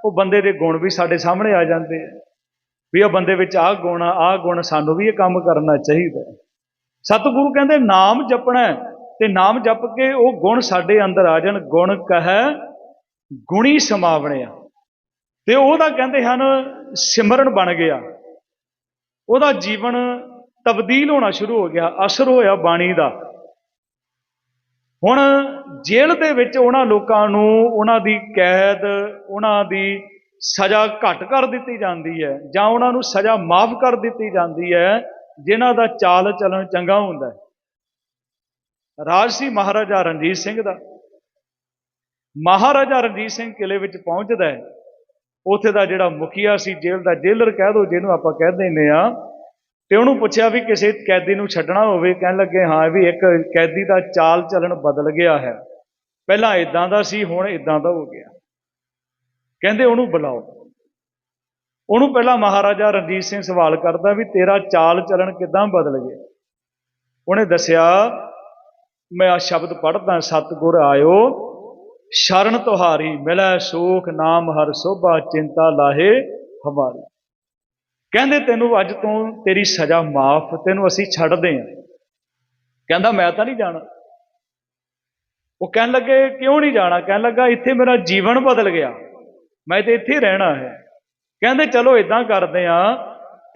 ਉਹ ਬੰਦੇ ਦੇ ਗੁਣ ਵੀ ਸਾਡੇ ਸਾਹਮਣੇ ਆ ਜਾਂਦੇ ਆ। ਵੀ ਉਹ ਬੰਦੇ ਵਿੱਚ ਆਹ ਗੁਣ ਆ, ਆਹ ਗੁਣ ਸਾਨੂੰ ਵੀ ਇਹ ਕੰਮ ਕਰਨਾ ਚਾਹੀਦਾ ਸਤਿਗੁਰੂ ਕਹਿੰਦੇ, ਨਾਮ ਜਪਣਾ ਤੇ ਨਾਮ ਜਪ ਕੇ ਉਹ ਗੁਣ ਸਾਡੇ ਅੰਦਰ ਆ ਜਾਣ। ਗੁਣ ਕਹੈ, ਗੁਣੀ ਸਮਾਵਣਿਆ। ਤੇ ਉਹਦਾ ਕਹਿੰਦੇ ਹਨ, ਸਿਮਰਨ ਬਣ ਗਿਆ। ਉਹਦਾ ਜੀਵਨ ਤਬਦੀਲ ਹੋਣਾ ਸ਼ੁਰੂ ਹੋ ਗਿਆ, ਅਸਰ ਹੋਇਆ ਬਾਣੀ ਦਾ। ਹੁਣ ਜੇਲ੍ਹ ਦੇ ਵਿੱਚ ਉਹਨਾਂ ਲੋਕਾਂ ਨੂੰ ਉਹਨਾਂ ਦੀ ਕੈਦ, ਉਹਨਾਂ ਦੀ ਸਜ਼ਾ ਘੱਟ ਕਰ ਦਿੱਤੀ ਜਾਂਦੀ ਹੈ ਜਾਂ ਉਹਨਾਂ ਨੂੰ ਸਜ਼ਾ ਮਾਫ ਕਰ ਦਿੱਤੀ ਜਾਂਦੀ ਹੈ, ਜਿਨ੍ਹਾਂ ਦਾ ਚਾਲ ਚੱਲਣ ਚੰਗਾ ਹੁੰਦਾ ਹੈ। ਰਾਜ ਸੀ ਮਹਾਰਾਜਾ ਰਣਜੀਤ ਸਿੰਘ ਦਾ। ਮਹਾਰਾਜਾ ਰਣਜੀਤ ਸਿੰਘ ਕਿਲੇ ਵਿੱਚ ਪਹੁੰਚਦਾ ਹੈ। ਉੱਥੇ ਦਾ ਜਿਹੜਾ ਮੁਖੀਆ ਸੀ, ਜੇਲ੍ਹ ਦਾ ਜੇਲਰ ਕਹਿ ਦੋ, ਜਿਹਨੂੰ ਆਪਾਂ ਕਹਿ ਦਿੰਦੇ ਆ ਤੇ ਉਹਨੂੰ ਪੁੱਛਿਆ ਵੀ ਕਿਸੇ ਕੈਦੀ ਨੂੰ ਛੱਡਣਾ ਹੋਵੇ, ਕਹਿਣ ਲੱਗੇ, ਹਾਂ ਵੀ ਇੱਕ ਕੈਦੀ ਦਾ ਚਾਲ ਚੱਲਣ ਬਦਲ ਗਿਆ ਹੈ। ਪਹਿਲਾਂ ਇਦਾਂ ਦਾ ਸੀ, ਹੁਣ ਇਦਾਂ ਦਾ ਹੋ ਗਿਆ। ਕਹਿੰਦੇ ਉਹਨੂੰ ਬੁਲਾਓ। ਉਹਨੂੰ ਪਹਿਲਾਂ ਮਹਾਰਾਜਾ ਰਣਜੀਤ ਸਿੰਘ ਸਵਾਲ ਕਰਦਾ ਵੀ, ਤੇਰਾ ਚਾਲ ਚੱਲਣ ਕਿਦਾਂ ਬਦਲ ਗਿਆ? ਉਹਨੇ ਦੱਸਿਆ, ਮੈਂ ਆ ਸ਼ਬਦ ਪੜ੍ਹਦਾ, ਸਤਿਗੁਰ ਆਇਓ ਸ਼ਰਨ ਤੁਹਾਰੀ, ਮਿਲੈ ਸੂਖ ਨਾਮ ਹਰ ਸੋਭਾ, ਚਿੰਤਾ ਲਾਹੇ ਹਮਾਰੀ। ਕਹਿੰਦੇ, ਤੈਨੂੰ ਅੱਜ ਤੋਂ ਤੇਰੀ ਸਜ਼ਾ ਮਾਫ, ਤੈਨੂੰ ਅਸੀਂ ਛੱਡਦੇ ਹਾਂ ਕਹਿੰਦਾ, ਮੈਂ ਤਾਂ ਨਹੀਂ ਜਾਣਾ। ਉਹ ਕਹਿਣ ਲੱਗੇ, ਕਿਉਂ ਨਹੀਂ ਜਾਣਾ? ਕਹਿਣ ਲੱਗਾ, ਇੱਥੇ ਮੇਰਾ ਜੀਵਨ ਬਦਲ ਗਿਆ। ਮੈਂ ਤੇ ਇੱਥੇ ਰਹਿਣਾ ਹੈ। ਕਹਿੰਦੇ, ਚਲੋ ਇਦਾਂ ਕਰਦੇ ਆ,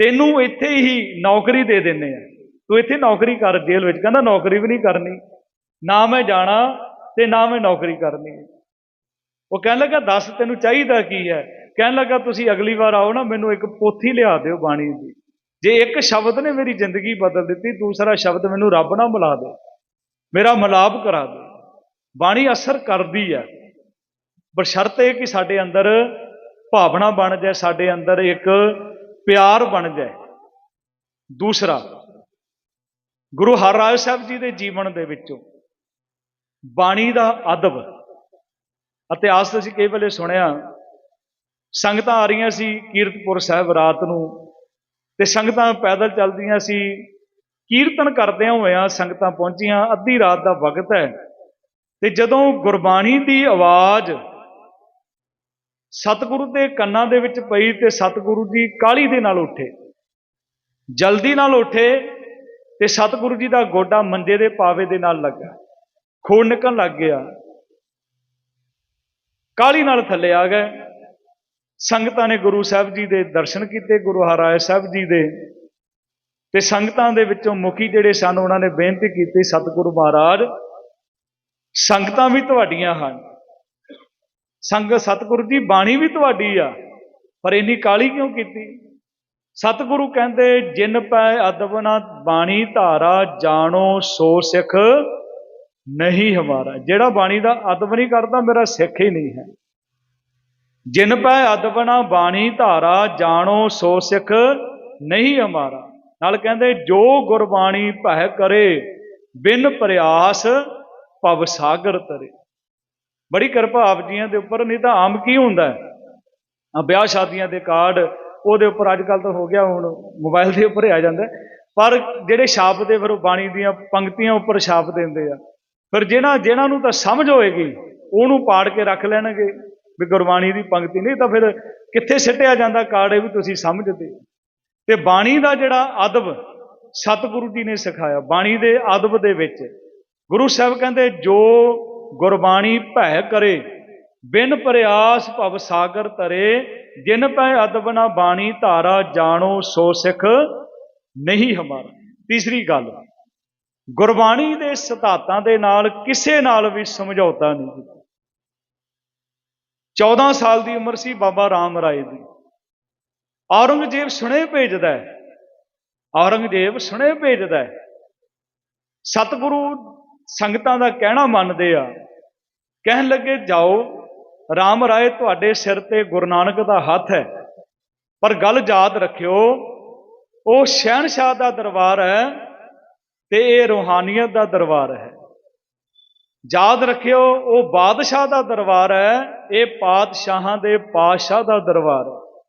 ਤੈਨੂੰ ਇੱਥੇ ਹੀ ਨੌਕਰੀ ਦੇ ਦਿੰਨੇ ਆ। ਤੂੰ ਇੱਥੇ ਨੌਕਰੀ ਕਰ ਜੇਲ੍ਹ ਵਿੱਚ। ਕਹਿੰਦਾ, ਨੌਕਰੀ ਵੀ ਨਹੀਂ ਕਰਨੀ। ਨਾ ਮੈਂ ਜਾਣਾ ਤੇ ਨਾ ਮੈਂ ਨੌਕਰੀ ਕਰਨੀ ਹੈ। ਉਹ ਕਹਿਣ ਲੱਗਾ, ਦੱਸ ਤੈਨੂੰ ਚਾਹੀਦਾ ਕੀ ਹੈ? ਕਹਿਣ ਲੱਗਾ, ਤੁਸੀਂ ਅਗਲੀ ਵਾਰ ਆਓ ਨਾ, ਮੈਨੂੰ ਇੱਕ ਪੋਥੀ ਲਿਆ ਦਿਓ ਬਾਣੀ ਦੀ। ਜੇ ਇੱਕ ਸ਼ਬਦ ਨੇ ਮੇਰੀ ਜ਼ਿੰਦਗੀ ਬਦਲ ਦਿੱਤੀ, ਦੂਸਰਾ ਸ਼ਬਦ ਮੈਨੂੰ ਰੱਬ ਨਾਲ ਮਿਲਾ ਦੇ। ਮੇਰਾ ਮਿਲਾਪ ਕਰਾ ਦੇ। ਬਾਣੀ ਅਸਰ ਕਰਦੀ ਹੈ। ਬਸ਼ਰਤ ਇਹ ਕਿ ਸਾਡੇ ਅੰਦਰ ਭਾਵਨਾ ਬਣ ਜਾਏ, ਸਾਡੇ ਅੰਦਰ ਇੱਕ ਪਿਆਰ ਬਣ ਜਾਏ। ਦੂਸਰਾ, ਗੁਰੂ ਹਰਿਰਾਏ ਸਾਹਿਬ ਜੀ ਦੇ ਜੀਵਨ ਦੇ ਵਿੱਚੋਂ ਬਾਣੀ ਦਾ ਅਦਬ। ਇਤਿਹਾਸ ਤੁਸੀਂ ਕਈ ਵੇਲੇ ਸੁਣਿਆ, ਸੰਗਤਾਂ ਆ ਰਹੀਆਂ ਸੀ ਕੀਰਤਪੁਰ ਸਾਹਿਬ ਰਾਤ ਨੂੰ, ਤੇ ਸੰਗਤਾਂ ਪੈਦਲ ਚੱਲਦੀਆਂ ਸੀ, ਕੀਰਤਨ ਕਰਦਿਆਂ ਹੋਇਆਂ ਸੰਗਤਾਂ ਪਹੁੰਚੀਆਂ, ਅੱਧੀ ਰਾਤ ਦਾ ਵਕਤ ਹੈ, ਤੇ ਜਦੋਂ ਗੁਰਬਾਣੀ ਦੀ ਆਵਾਜ਼ ਸਤਿਗੁਰੂ ਦੇ ਕੰਨਾਂ ਦੇ ਵਿੱਚ ਪਈ ਤੇ ਸਤਿਗੁਰੂ ਜੀ ਕਾਲੀ ਦੇ ਨਾਲ ਉੱਠੇ, ਜਲਦੀ ਨਾਲ ਉੱਠੇ ਤੇ ਸਤਿਗੁਰੂ ਜੀ ਦਾ ਗੋਡਾ ਮੰਜੇ ਦੇ ਪਾਵੇ ਦੇ ਨਾਲ ਲੱਗਾ। ਖੂਨ ਨਿਕਲਣ ਲੱਗ ਗਿਆ। ਕਾਲੀ ਨਾਲ ਥੱਲੇ ਆ ਗਏ। ਸੰਗਤਾਂ ਨੇ ਗੁਰੂ ਸਾਹਿਬ ਜੀ ਦੇ ਦਰਸ਼ਨ ਕੀਤੇ, ਗੁਰੂ ਹਰਾਏ ਸਾਹਿਬ ਜੀ ਦੇ। ਤੇ ਸੰਗਤਾਂ ਦੇ ਵਿੱਚੋਂ ਮੁਖੀ ਜਿਹੜੇ ਸਨ, ਉਹਨਾਂ ਨੇ ਬੇਨਤੀ ਕੀਤੀ, ਸਤਿਗੁਰੂ ਮਹਾਰਾਜ, ਸੰਗਤਾਂ ਵੀ ਤੁਹਾਡੀਆਂ ਹਨ। ਸੰਗ, ਸਤਿਗੁਰੂ ਦੀ ਬਾਣੀ ਵੀ ਤੁਹਾਡੀ ਆ, ਪਰ ਇੰਨੀ ਕਾਲੀ ਕਿਉਂ ਕੀਤੀ? ਸਤਿਗੁਰੂ ਕਹਿੰਦੇ, ਜਿਨ ਪੈ ਅਦਬ ਨਾ ਬਾਣੀ ਧਾਰਾ, ਜਾਣੋ ਸੋ ਸਿੱਖ। ਨਹੀਂ ਹਮਾਰਾ ਜਿਹੜਾ ਬਾਣੀ ਦਾ ਅਦਬ ਨਹੀਂ ਕਰਦਾ, ਮੇਰਾ ਸਿੱਖ ਹੀ ਨਹੀਂ ਹੈ। ਜਿਨ ਪੈ ਅਦਬਣਾ ਬਾਣੀ ਧਾਰਾ, ਜਾਣੋ ਸੋ ਸਿੱਖ ਨਹੀਂ ਹਮਾਰਾ। ਨਾਲ ਕਹਿੰਦੇ, ਜੋ ਗੁਰਬਾਣੀ ਭੈ ਕਰੇ, ਬਿਨ ਪ੍ਰਯਾਸ ਭਵ ਸਾਗਰ ਤਰੇ। ਬੜੀ ਕਿਰਪਾ ਆਪ ਜੀਆਂ ਦੇ ਉੱਪਰ, ਨਹੀਂ ਤਾਂ ਆਮ ਕੀ ਹੁੰਦਾ? ਆ ਵਿਆਹ ਸ਼ਾਦੀਆਂ ਦੇ ਕਾਰਡ, ਉਹਦੇ ਉੱਪਰ ਅੱਜ ਕੱਲ ਤਾਂ ਹੋ ਗਿਆ, ਹੁਣ ਮੋਬਾਈਲ ਦੇ ਉੱਪਰ ਹੀ ਆ ਜਾਂਦਾ। ਪਰ ਜਿਹੜੇ ਛਾਪ ਦੇ ਫਿਰ ਉਹ ਬਾਣੀ ਦੀਆਂ ਪੰਕਤੀਆਂ ਉੱਪਰ ਛਾਪ ਦਿੰਦੇ ਆ। ਫਿਰ ਜਿਹਨਾਂ ਜਿਹਨਾਂ ਨੂੰ ਤਾਂ ਸਮਝ ਹੋਏਗੀ, ਉਹਨੂੰ ਪਾੜ ਕੇ ਰੱਖ ਲੈਣਗੇ। ਵੀ ਗੁਰਬਾਣੀ ਦੀ ਪੰਕਤੀ ਨਹੀਂ, ਤਾਂ ਫਿਰ ਕਿੱਥੇ ਸਿੱਟਿਆ ਜਾਂਦਾ ਕਾੜੇ ਵੀ ਤੁਸੀਂ ਸਮਝਦੇ। ਹੋ। ਤੇ ਬਾਣੀ ਦਾ ਜਿਹੜਾ ਅਦਬ ਸਤਿਗੁਰੂ ਜੀ ਨੇ ਸਿਖਾਇਆ, ਬਾਣੀ ਦੇ ਅਦਬ ਦੇ ਵਿੱਚ। ਗੁਰੂ ਸਾਹਿਬ ਕਹਿੰਦੇ, ਜੋ ਗੁਰਬਾਣੀ ਭੈ ਕਰੇ, ਬਿਨ ਪ੍ਰਯਾਸ ਭਵ ਸਾਗਰ ਤਰੇ, ਜਿਨ ਪੈ ਅਦਬ ਨਾ ਬਾਣੀ ਧਾਰਾ ਜਾਣੋ ਸੋ ਸਿੱਖ ਨਹੀਂ ਹਮਾਰਾ। ਤੀਸਰੀ ਗੱਲ ਗੁਰਬਾਣੀ ਦੇ ਸਿਧਾਂਤਾਂ ਦੇ ਨਾਲ ਕਿਸੇ ਨਾਲ ਵੀ ਸਮਝੌਤਾ ਨਹੀਂ ਕੀਤਾ। 14 ਸਾਲ ਦੀ ਉਮਰ ਸੀ ਬਾਬਾ ਰਾਮ ਰਾਏ ਦੀ। ਔਰੰਗਜ਼ੇਬ ਸੁਣੇ ਭੇਜਦਾ ਹੈ। ਔਰੰਗਜ਼ੇਬ ਸੁਣੇ ਭੇਜਦਾ ਹੈ। ਸਤਿਗੁਰੂ ਸੰਗਤਾਂ ਦਾ ਕਹਿਣਾ ਮੰਨਦੇ ਆ। ਕਹਿਣ ਲੱਗੇ, ਜਾਓ, ਰਾਮ ਰਾਏ ਤੁਹਾਡੇ ਸਿਰ ਤੇ ਗੁਰੂ ਨਾਨਕ ਦਾ ਹੱਥ ਹੈ। ਪਰ ਗੱਲ ਯਾਦ ਰੱਖਿਓ, ਉਹ ਸ਼ਹਿਨशाह ਦਾ ਦਰਬਾਰ ਹੈ ਤੇ ਇਹ ਰੂਹਾਨੀਅਤ ਦਾ ਦਰਬਾਰ ਹੈ। ਯਾਦ ਰੱਖਿਓ, ਉਹ ਬਾਦਸ਼ਾਹ ਦਾ ਦਰਬਾਰ ਹੈ, ਇਹ ਪਾਤਸ਼ਾਹਾਂ ਦੇ ਪਾਤਸ਼ਾਹ ਦਾ ਦਰਬਾਰ ਹੈ।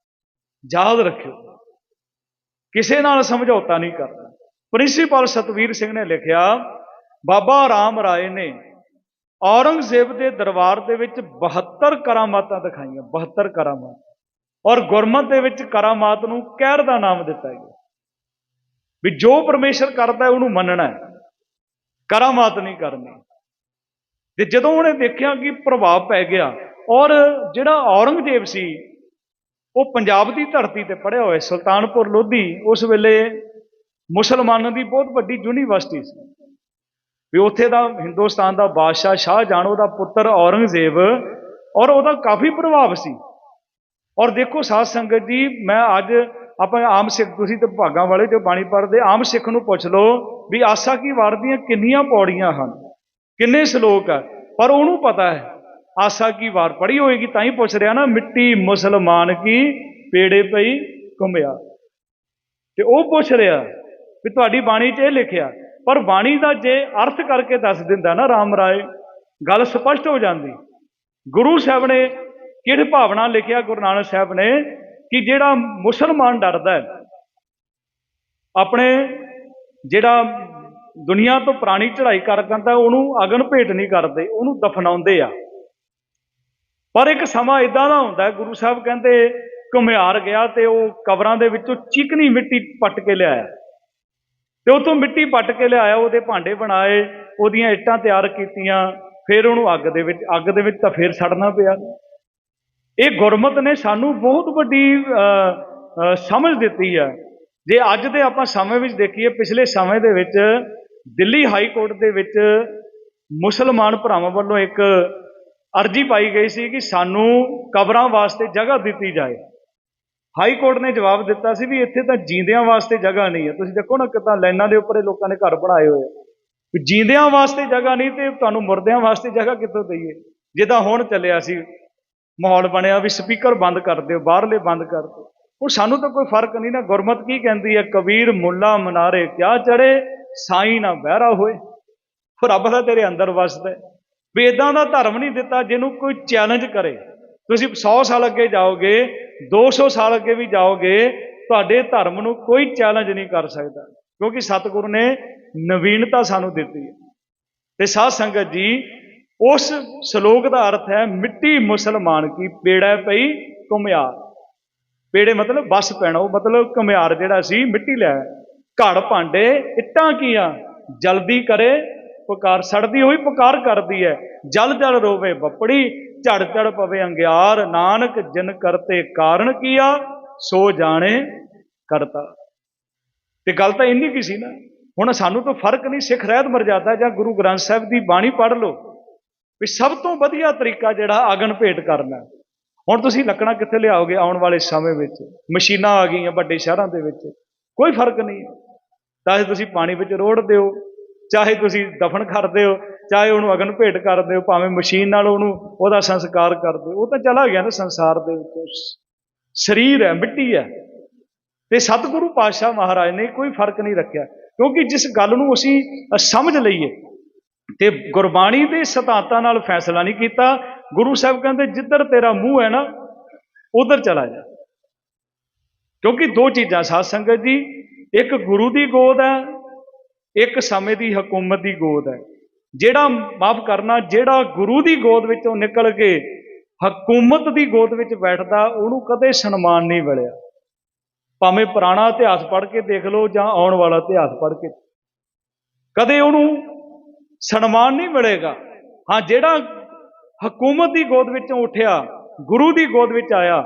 ਯਾਦ ਰੱਖਿਓ, ਕਿਸੇ ਨਾਲ ਸਮਝੌਤਾ ਨਹੀਂ ਕਰਨਾ। ਪ੍ਰਿੰਸੀਪਲ ਸਤਵੀਰ ਸਿੰਘ ਨੇ ਲਿਖਿਆ, ਬਾਬਾ ਰਾਮ ਰਾਏ ਨੇ ਔਰੰਗਜ਼ੇਬ ਦੇ ਦਰਬਾਰ ਦੇ ਵਿੱਚ 72 ਕਰਾਮਾਤਾਂ ਦਿਖਾਈਆਂ 72 ਕਰਾਮਾਤ। ਔਰ ਗੁਰਮਤ ਦੇ ਵਿੱਚ ਕਰਾਮਾਤ ਨੂੰ ਕਹਿਰ ਦਾ ਨਾਮ ਦਿੱਤਾ ਗਿਆ। ਵੀ ਜੋ ਪਰਮੇਸ਼ਰ ਕਰਦਾ ਉਹਨੂੰ ਮੰਨਣਾ ਹੈ। ਕਰਾਮਾਤ ਨਹੀਂ ਕਰਨੀ। ਤੇ ਜਦੋਂ ਉਹਨੇ ਦੇਖਿਆ ਕਿ ਪ੍ਰਭਾਵ ਪੈ ਗਿਆ ਔਰ ਜਿਹੜਾ ਔਰੰਗਜ਼ੇਬ ਸੀ, ਉਹ ਪੰਜਾਬ ਦੀ ਧਰਤੀ ਤੇ ਪੜਿਆ ਹੋਇਆ, ਸੁਲਤਾਨਪੁਰ ਲੋਧੀ, ਉਸ ਵੇਲੇ ਮੁਸਲਮਾਨਾਂ ਦੀ ਬਹੁਤ ਵੱਡੀ ਯੂਨੀਵਰਸਿਟੀ ਸੀ। ਵੀ ਉੱਥੇ ਦਾ ਹਿੰਦੁਸਤਾਨ ਦਾ ਬਾਦਸ਼ਾਹ ਸ਼ਾਹਜਹਾਨ ਉਹਦਾ ਪੁੱਤਰ ਔਰੰਗਜ਼ੇਬ ਔਰ ਉਹਦਾ ਕਾਫੀ ਪ੍ਰਭਾਵ ਸੀ। ਔਰ ਦੇਖੋ ਸਾਧ ਸੰਗਤ ਜੀ, ਮੈਂ ਅੱਜ ਆਪਾਂ ਆਮ ਸਿੱਖ, ਤੁਸੀਂ ਤੇ ਭਾਗਾਂ ਵਾਲੇ ਜੋ ਬਾਣੀ ਪੜ੍ਹਦੇ, ਆਮ ਸਿੱਖ ਨੂੰ ਪੁੱਛ ਲਓ ਵੀ ਆਸਾ ਕੀ ਵਾਰ ਦੀਆਂ ਕਿੰਨੀਆਂ ਪੌੜੀਆਂ ਹਨ, ਕਿੰਨੇ ਸ਼ਲੋਕ ਆ, ਪਰ ਉਹਨੂੰ ਪਤਾ ਹੈ, ਆਸਾ ਕੀ ਵਾਰ ਪੜ੍ਹੀ ਹੋਏਗੀ ਤਾਂ ਹੀ ਪੁੱਛ ਰਿਹਾ ਨਾ, ਮਿੱਟੀ ਮੁਸਲਮਾਨ ਕੀ ਪੇੜੇ ਪਈ ਘੁੰਮਿਆ। ਤੇ ਉਹ ਪੁੱਛ ਰਿਹਾ ਵੀ ਤੁਹਾਡੀ ਬਾਣੀ 'ਚ ਇਹ ਲਿਖਿਆ, ਪਰ ਬਾਣੀ ਦਾ ਜੇ ਅਰਥ ਕਰਕੇ ਦੱਸ ਦਿੰਦਾ ਨਾ ਰਾਮ ਰਾਏ, ਗੱਲ ਸਪਸ਼ਟ ਹੋ ਜਾਂਦੀ। ਗੁਰੂ ਸਾਹਿਬ ਨੇ ਕਿਹੜੇ ਭਾਵਨਾ ਲਿਖਿਆ, ਗੁਰੂ ਨਾਨਕ ਸਾਹਿਬ ਨੇ ਕਿ ਜਿਹੜਾ ਮੁਸਲਮਾਨ ਡਰਦਾ ਹੈ, ਆਪਣੇ ਜਿਹੜਾ ਦੁਨੀਆ ਤੋਂ ਪੁਰਾਣੀ ਚੜ੍ਹਾਈ ਕਰ ਕਰਦਾ, ਉਹਨੂੰ ਅਗਨ ਭੇਟ ਨਹੀਂ ਕਰਦੇ, ਉਹਨੂੰ ਦਫਨਾਉਂਦੇ ਆ। ਪਰ ਇੱਕ ਸਮਾਂ ਇਦਾਂ ਦਾ ਹੁੰਦਾ ਗੁਰੂ ਸਾਹਿਬ ਕਹਿੰਦੇ ਘੁਮਿਆਰ ਗਿਆ ਤੇ ਉਹ ਕਬਰਾਂ ਦੇ ਵਿੱਚੋਂ ਚਿਕਨੀ ਮਿੱਟੀ ਪੱਟ ਕੇ ਲਿਆਇਆ। ਤੇ ਉਤੋਂ ਮਿੱਟੀ ਪੱਟ ਕੇ ਲਿਆਇਆ, ਉਹਦੇ ਭਾਂਡੇ ਬਣਾਏ, ਉਹਦੀਆਂ ਇੱਟਾਂ ਤਿਆਰ ਕੀਤੀਆਂ, ਫਿਰ ਉਹਨੂੰ ਅੱਗ ਦੇ ਵਿੱਚ, ਅੱਗ ਦੇ ਵਿੱਚ ਤਾਂ ਫਿਰ ਸੜਨਾ ਪਿਆ। ਇਹ ਗੁਰਮਤ ਨੇ ਸਾਨੂੰ ਬਹੁਤ ਵੱਡੀ ਸਮਝ ਦਿੱਤੀ ਹੈ। ਜੇ ਅੱਜ ਦੇ ਆਪਾਂ ਸਮੇਂ ਵਿੱਚ ਦੇਖੀਏ, ਪਿਛਲੇ ਸਮੇਂ ਦੇ ਵਿੱਚ ਦਿੱਲੀ ਹਾਈ ਕੋਰਟ ਦੇ ਵਿੱਚ ਮੁਸਲਮਾਨ ਭਰਾਵਾਂ ਵੱਲੋਂ ਇੱਕ ਅਰਜੀ ਪਾਈ ਗਈ ਸੀ ਕਿ ਸਾਨੂੰ ਕਬਰਾਂ ਵਾਸਤੇ ਜਗ੍ਹਾ ਦਿੱਤੀ ਜਾਏ। ਹਾਈ ਕੋਰਟ ਨੇ ਜਵਾਬ ਦਿੱਤਾ ਸੀ ਵੀ ਇੱਥੇ ਤਾਂ ਜੀਂਦਿਆਂ ਵਾਸਤੇ ਜਗ੍ਹਾ ਨਹੀਂ ਹੈ। ਤੁਸੀਂ ਦੇਖੋ ਨਾ ਕਿਦਾਂ ਲਾਈਨਾਂ ਦੇ ਉੱਪਰ ਇਹ ਲੋਕਾਂ ਨੇ ਘਰ ਬਣਾਏ ਹੋਏ ਆ। ਜੀਂਦਿਆਂ ਵਾਸਤੇ ਜਗ੍ਹਾ ਨਹੀਂ ਤੇ ਤੁਹਾਨੂੰ ਮੁਰਦਿਆਂ ਵਾਸਤੇ ਜਗ੍ਹਾ ਕਿੱਥੋਂ ਦਈਏ? ਜਿੱਦਾਂ ਹੁਣ ਚੱਲਿਆ ਸੀ ਮਾਹੌਲ ਬਣਿਆ ਵੀ ਸਪੀਕਰ ਬੰਦ ਕਰ ਦਿਓ, ਬਾਹਰਲੇ ਬੰਦ ਕਰ ਦਿਓ। ਉਹ ਸਾਨੂੰ ਤਾਂ ਕੋਈ ਫ਼ਰਕ ਨਹੀਂ ਨਾ, ਗੁਰਮਤ ਕੀ ਕਹਿੰਦੀ ਹੈ, ਕਬੀਰ ਮੁੱਲਾ ਮਨਾਰੇ, ਕਿਆ ਚੜੇ ਸਾਈ ਨਾ ਬਹਿਰਾ ਹੋਏ। ਰੱਬ ਦਾ ਤੇਰੇ ਅੰਦਰ ਵਸਦਾ ਹੈ। ਵੀ ਇਦਾਂ ਦਾ ਧਰਮ ਨਹੀਂ ਦਿੱਤਾ ਜਿਹਨੂੰ ਕੋਈ ਚੈਲੰਜ ਕਰੇ। ਤੁਸੀਂ 100 ਸਾਲ ਅੱਗੇ ਜਾਓਗੇ 200 ਸਾਲ ਅੱਗੇ ਵੀ ਜਾਓਗੇ, ਤੁਹਾਡੇ ਧਰਮ ਨੂੰ ਕੋਈ ਚੈਲੰਜ ਨਹੀਂ ਕਰ ਸਕਦਾ। ਕਿਉਂਕਿ ਸਤਿਗੁਰੂ ਨੇ ਨਵੀਨਤਾ ਸਾਨੂੰ ਦਿੱਤੀ ਹੈ। ਤੇ ਸਾਧ ਸੰਗਤ ਜੀ ਉਸ ਸ਼ਲੋਕ ਦਾ ਅਰਥ ਹੈ ਮਿੱਟੀ ਮੁਸਲਮਾਨ ਕੀ ਪੇੜਾ ਪਈ ਕੁਮਿਆਰ ਪੇੜੇ ਮਤਲਬ ਬਸ ਪੈਣਾ, ਉਹ ਮਤਲਬ ਕੁਮਿਆਰ ਜਿਹੜਾ ਸੀ, ਮਿੱਟੀ ਲੈ ਘੜ ਭਾਂਡੇ, ਇੱਟਾਂ ਕੀ ਆ ਜਲਦੀ ਕਰੇ, ਪੁਕਾਰ ਸੜਦੀ ਹੋਈ ਪੁਕਾਰ ਕਰਦੀ ਹੈ। ਜਲ ਜਲ ਰੋਵੇ ਬੱਪੜੀ, ਝੜ ਝੜ ਪਵੇ ਅੰਗਿਆਰ। ਨਾਨਕ ਜਿਨ ਕਰਤੇ ਕਾਰਨ ਕੀਆ, ਸੋ ਜਾਣੇ ਕਰਤਾ। ਤੇ ਗੱਲ ਤਾਂ ਇੰਨੀ ਕੀ ਸੀ ਨਾ, ਹੁਣ ਸਾਨੂੰ ਤਾਂ ਫ਼ਰਕ ਨਹੀਂ, ਸਿੱਖ ਰਹਿਤ ਮਰਜ਼ਾਦਾ ਜਾਂ ਗੁਰੂ ਗ੍ਰੰਥ ਸਾਹਿਬ ਦੀ ਬਾਣੀ ਪੜ੍ਹ ਲਓ। ਵੀ ਸਭ ਤੋਂ ਵਧੀਆ ਤਰੀਕਾ ਜਿਹੜਾ ਅਗਨ ਭੇਟ ਕਰਨਾ ਹੁਣ ਤੁਸੀਂ ਲੱਕੜਾਂ ਕਿੱਥੇ ਲਿਆਓਗੇ ਆਉਣ ਵਾਲੇ ਸਮੇਂ ਵਿੱਚ? ਮਸ਼ੀਨਾਂ ਆ ਗਈਆਂ ਵੱਡੇ ਸ਼ਹਿਰਾਂ ਦੇ ਵਿੱਚ। ਕੋਈ ਫ਼ਰਕ ਨਹੀਂ ਚਾਹੇ ਤੁਸੀਂ ਪਾਣੀ ਵਿੱਚ ਰੋੜ ਦਿਓ, ਚਾਹੇ ਤੁਸੀਂ ਦਫਨ ਕਰਦੇ ਹੋ ਚਾਹੇ ਉਹਨੂੰ ਅਗਨ ਭੇਟ ਕਰਦੇ ਹੋ ਭਾਵੇਂ ਮਸ਼ੀਨ ਨਾਲ ਉਹਨੂੰ ਉਹਦਾ ਸੰਸਕਾਰ ਕਰਦੇ ਹੋ ਉਹ ਤਾਂ ਚਲਾ ਗਿਆ ਨਾ ਸੰਸਾਰ ਦੇ ਵਿੱਚ। ਸਰੀਰ ਹੈ, ਮਿੱਟੀ ਹੈ। ਤੇ ਸਤਿਗੁਰੂ ਪਾਤਸ਼ਾਹ ਮਹਾਰਾਜ ਨੇ ਕੋਈ ਫ਼ਰਕ ਨਹੀਂ ਰੱਖਿਆ। ਕਿਉਂਕਿ ਜਿਸ ਗੱਲ ਨੂੰ ਅਸੀਂ ਸਮਝ ਲਈਏ ਤੇ ਗੁਰਬਾਣੀ ਦੇ ਸਿਧਾਂਤਾਂ ਨਾਲ ਫੈਸਲਾ ਨਹੀਂ ਕੀਤਾ। ਗੁਰੂ ਸਾਹਿਬ ਕਹਿੰਦੇ, ਜਿੱਧਰ ਤੇਰਾ ਮੂੰਹ ਹੈ ਨਾ, ਉਧਰ ਚਲਾ ਜਾ। ਕਿਉਂਕਿ ਦੋ ਚੀਜ਼ਾਂ ਸਾਧ ਸੰਗਤ ਜੀ, ਇੱਕ ਗੁਰੂ ਦੀ ਗੋਦ ਹੈ, ਇੱਕ ਸਮੇਂ ਦੀ ਹਕੂਮਤ ਦੀ ਗੋਦ ਹੈ। ਜਿਹੜਾ ਮਾਫ ਕਰਨਾ, ਜਿਹੜਾ ਗੁਰੂ ਦੀ ਗੋਦ ਵਿੱਚੋਂ ਨਿਕਲ ਕੇ ਹਕੂਮਤ ਦੀ ਗੋਦ ਵਿੱਚ ਬੈਠਦਾ, ਉਹਨੂੰ ਕਦੇ ਸਨਮਾਨ ਨਹੀਂ ਮਿਲਿਆ। ਭਾਵੇਂ ਪੁਰਾਣਾ ਇਤਿਹਾਸ ਪੜ੍ਹ ਕੇ ਦੇਖ ਲਓ ਜਾਂ ਆਉਣ ਵਾਲਾ ਇਤਿਹਾਸ ਪੜ੍ਹ ਕੇ। ਕਦੇ ਉਹਨੂੰ ਸਨਮਾਨ ਨਹੀਂ ਮਿਲੇਗਾ। ਹਾਂ, ਜਿਹੜਾ ਹਕੂਮਤ ਦੀ ਗੋਦ ਵਿੱਚੋਂ ਉੱਠਿਆ, ਗੁਰੂ ਦੀ ਗੋਦ ਵਿੱਚ ਆਇਆ,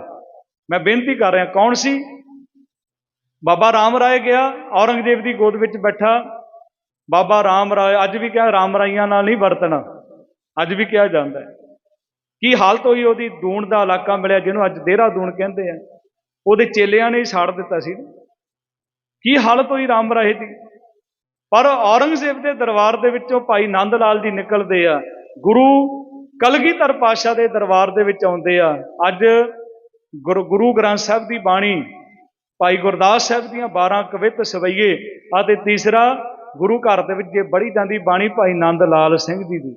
ਮੈਂ ਬੇਨਤੀ ਕਰ ਰਿਹਾ, ਕੌਣ ਸੀ? ਬਾਬਾ ਰਾਮ ਰਾਏ ਗਿਆ, ਔਰੰਗਜ਼ੇਬ ਦੀ ਗੋਦ ਵਿੱਚ ਬੈਠਾ। ਬਾਬਾ ਰਾਮ ਰਾਏ, ਅੱਜ ਵੀ ਕਿਹਾ ਰਾਮ ਰਾਈਆਂ ਨਾਲ ਨਹੀਂ ਵਰਤਣਾ, ਅੱਜ ਵੀ ਕਿਹਾ ਜਾਂਦਾ ਹੈ। ਕੀ ਹਾਲਤ ਹੋਈ ਉਹਦੀ? ਦੂਣ ਦਾ ਇਲਾਕਾ ਮਿਲਿਆ ਜਿਹਨੂੰ ਅੱਜ ਦੇਹਰਾਦੂਨ ਕਹਿੰਦੇ ਆ। ਉਹਦੇ ਚੇਲਿਆਂ ਨੇ ਹੀ ਸਾੜ ਦਿੱਤਾ ਸੀ। ਕੀ ਹਾਲਤ ਹੋਈ ਰਾਮ ਰਾਏ ਦੀ? ਪਰ ਔਰੰਗਜ਼ੇਬ ਦੇ ਦਰਬਾਰ ਦੇ ਵਿੱਚੋਂ ਭਾਈ ਨੰਦ ਲਾਲ ਜੀ ਨਿਕਲਦੇ ਆ, ਗੁਰੂ ਕਲਗੀਧਰ ਪਾਤਸ਼ਾਹ ਦੇ ਦਰਬਾਰ ਦੇ ਵਿੱਚ ਆਉਂਦੇ ਆ। ਅੱਜ ਗੁਰੂ ਗੁਰੂ ਗ੍ਰੰਥ ਸਾਹਿਬ ਦੀ ਬਾਣੀ ਭਾਈ ਗੁਰਦਾਸ ਸਾਹਿਬ ਦੀਆਂ 12 ਕਵਿਤ ਸਵਈਏ ਅਤੇ ਤੀਸਰਾ ਗੁਰੂ ਘਰ ਦੇ ਵਿੱਚ ਜੇ ਬੜੀ ਜਾਂਦੀ ਬਾਣੀ ਭਾਈ ਨੰਦ ਲਾਲ ਸਿੰਘ ਜੀ ਦੀ।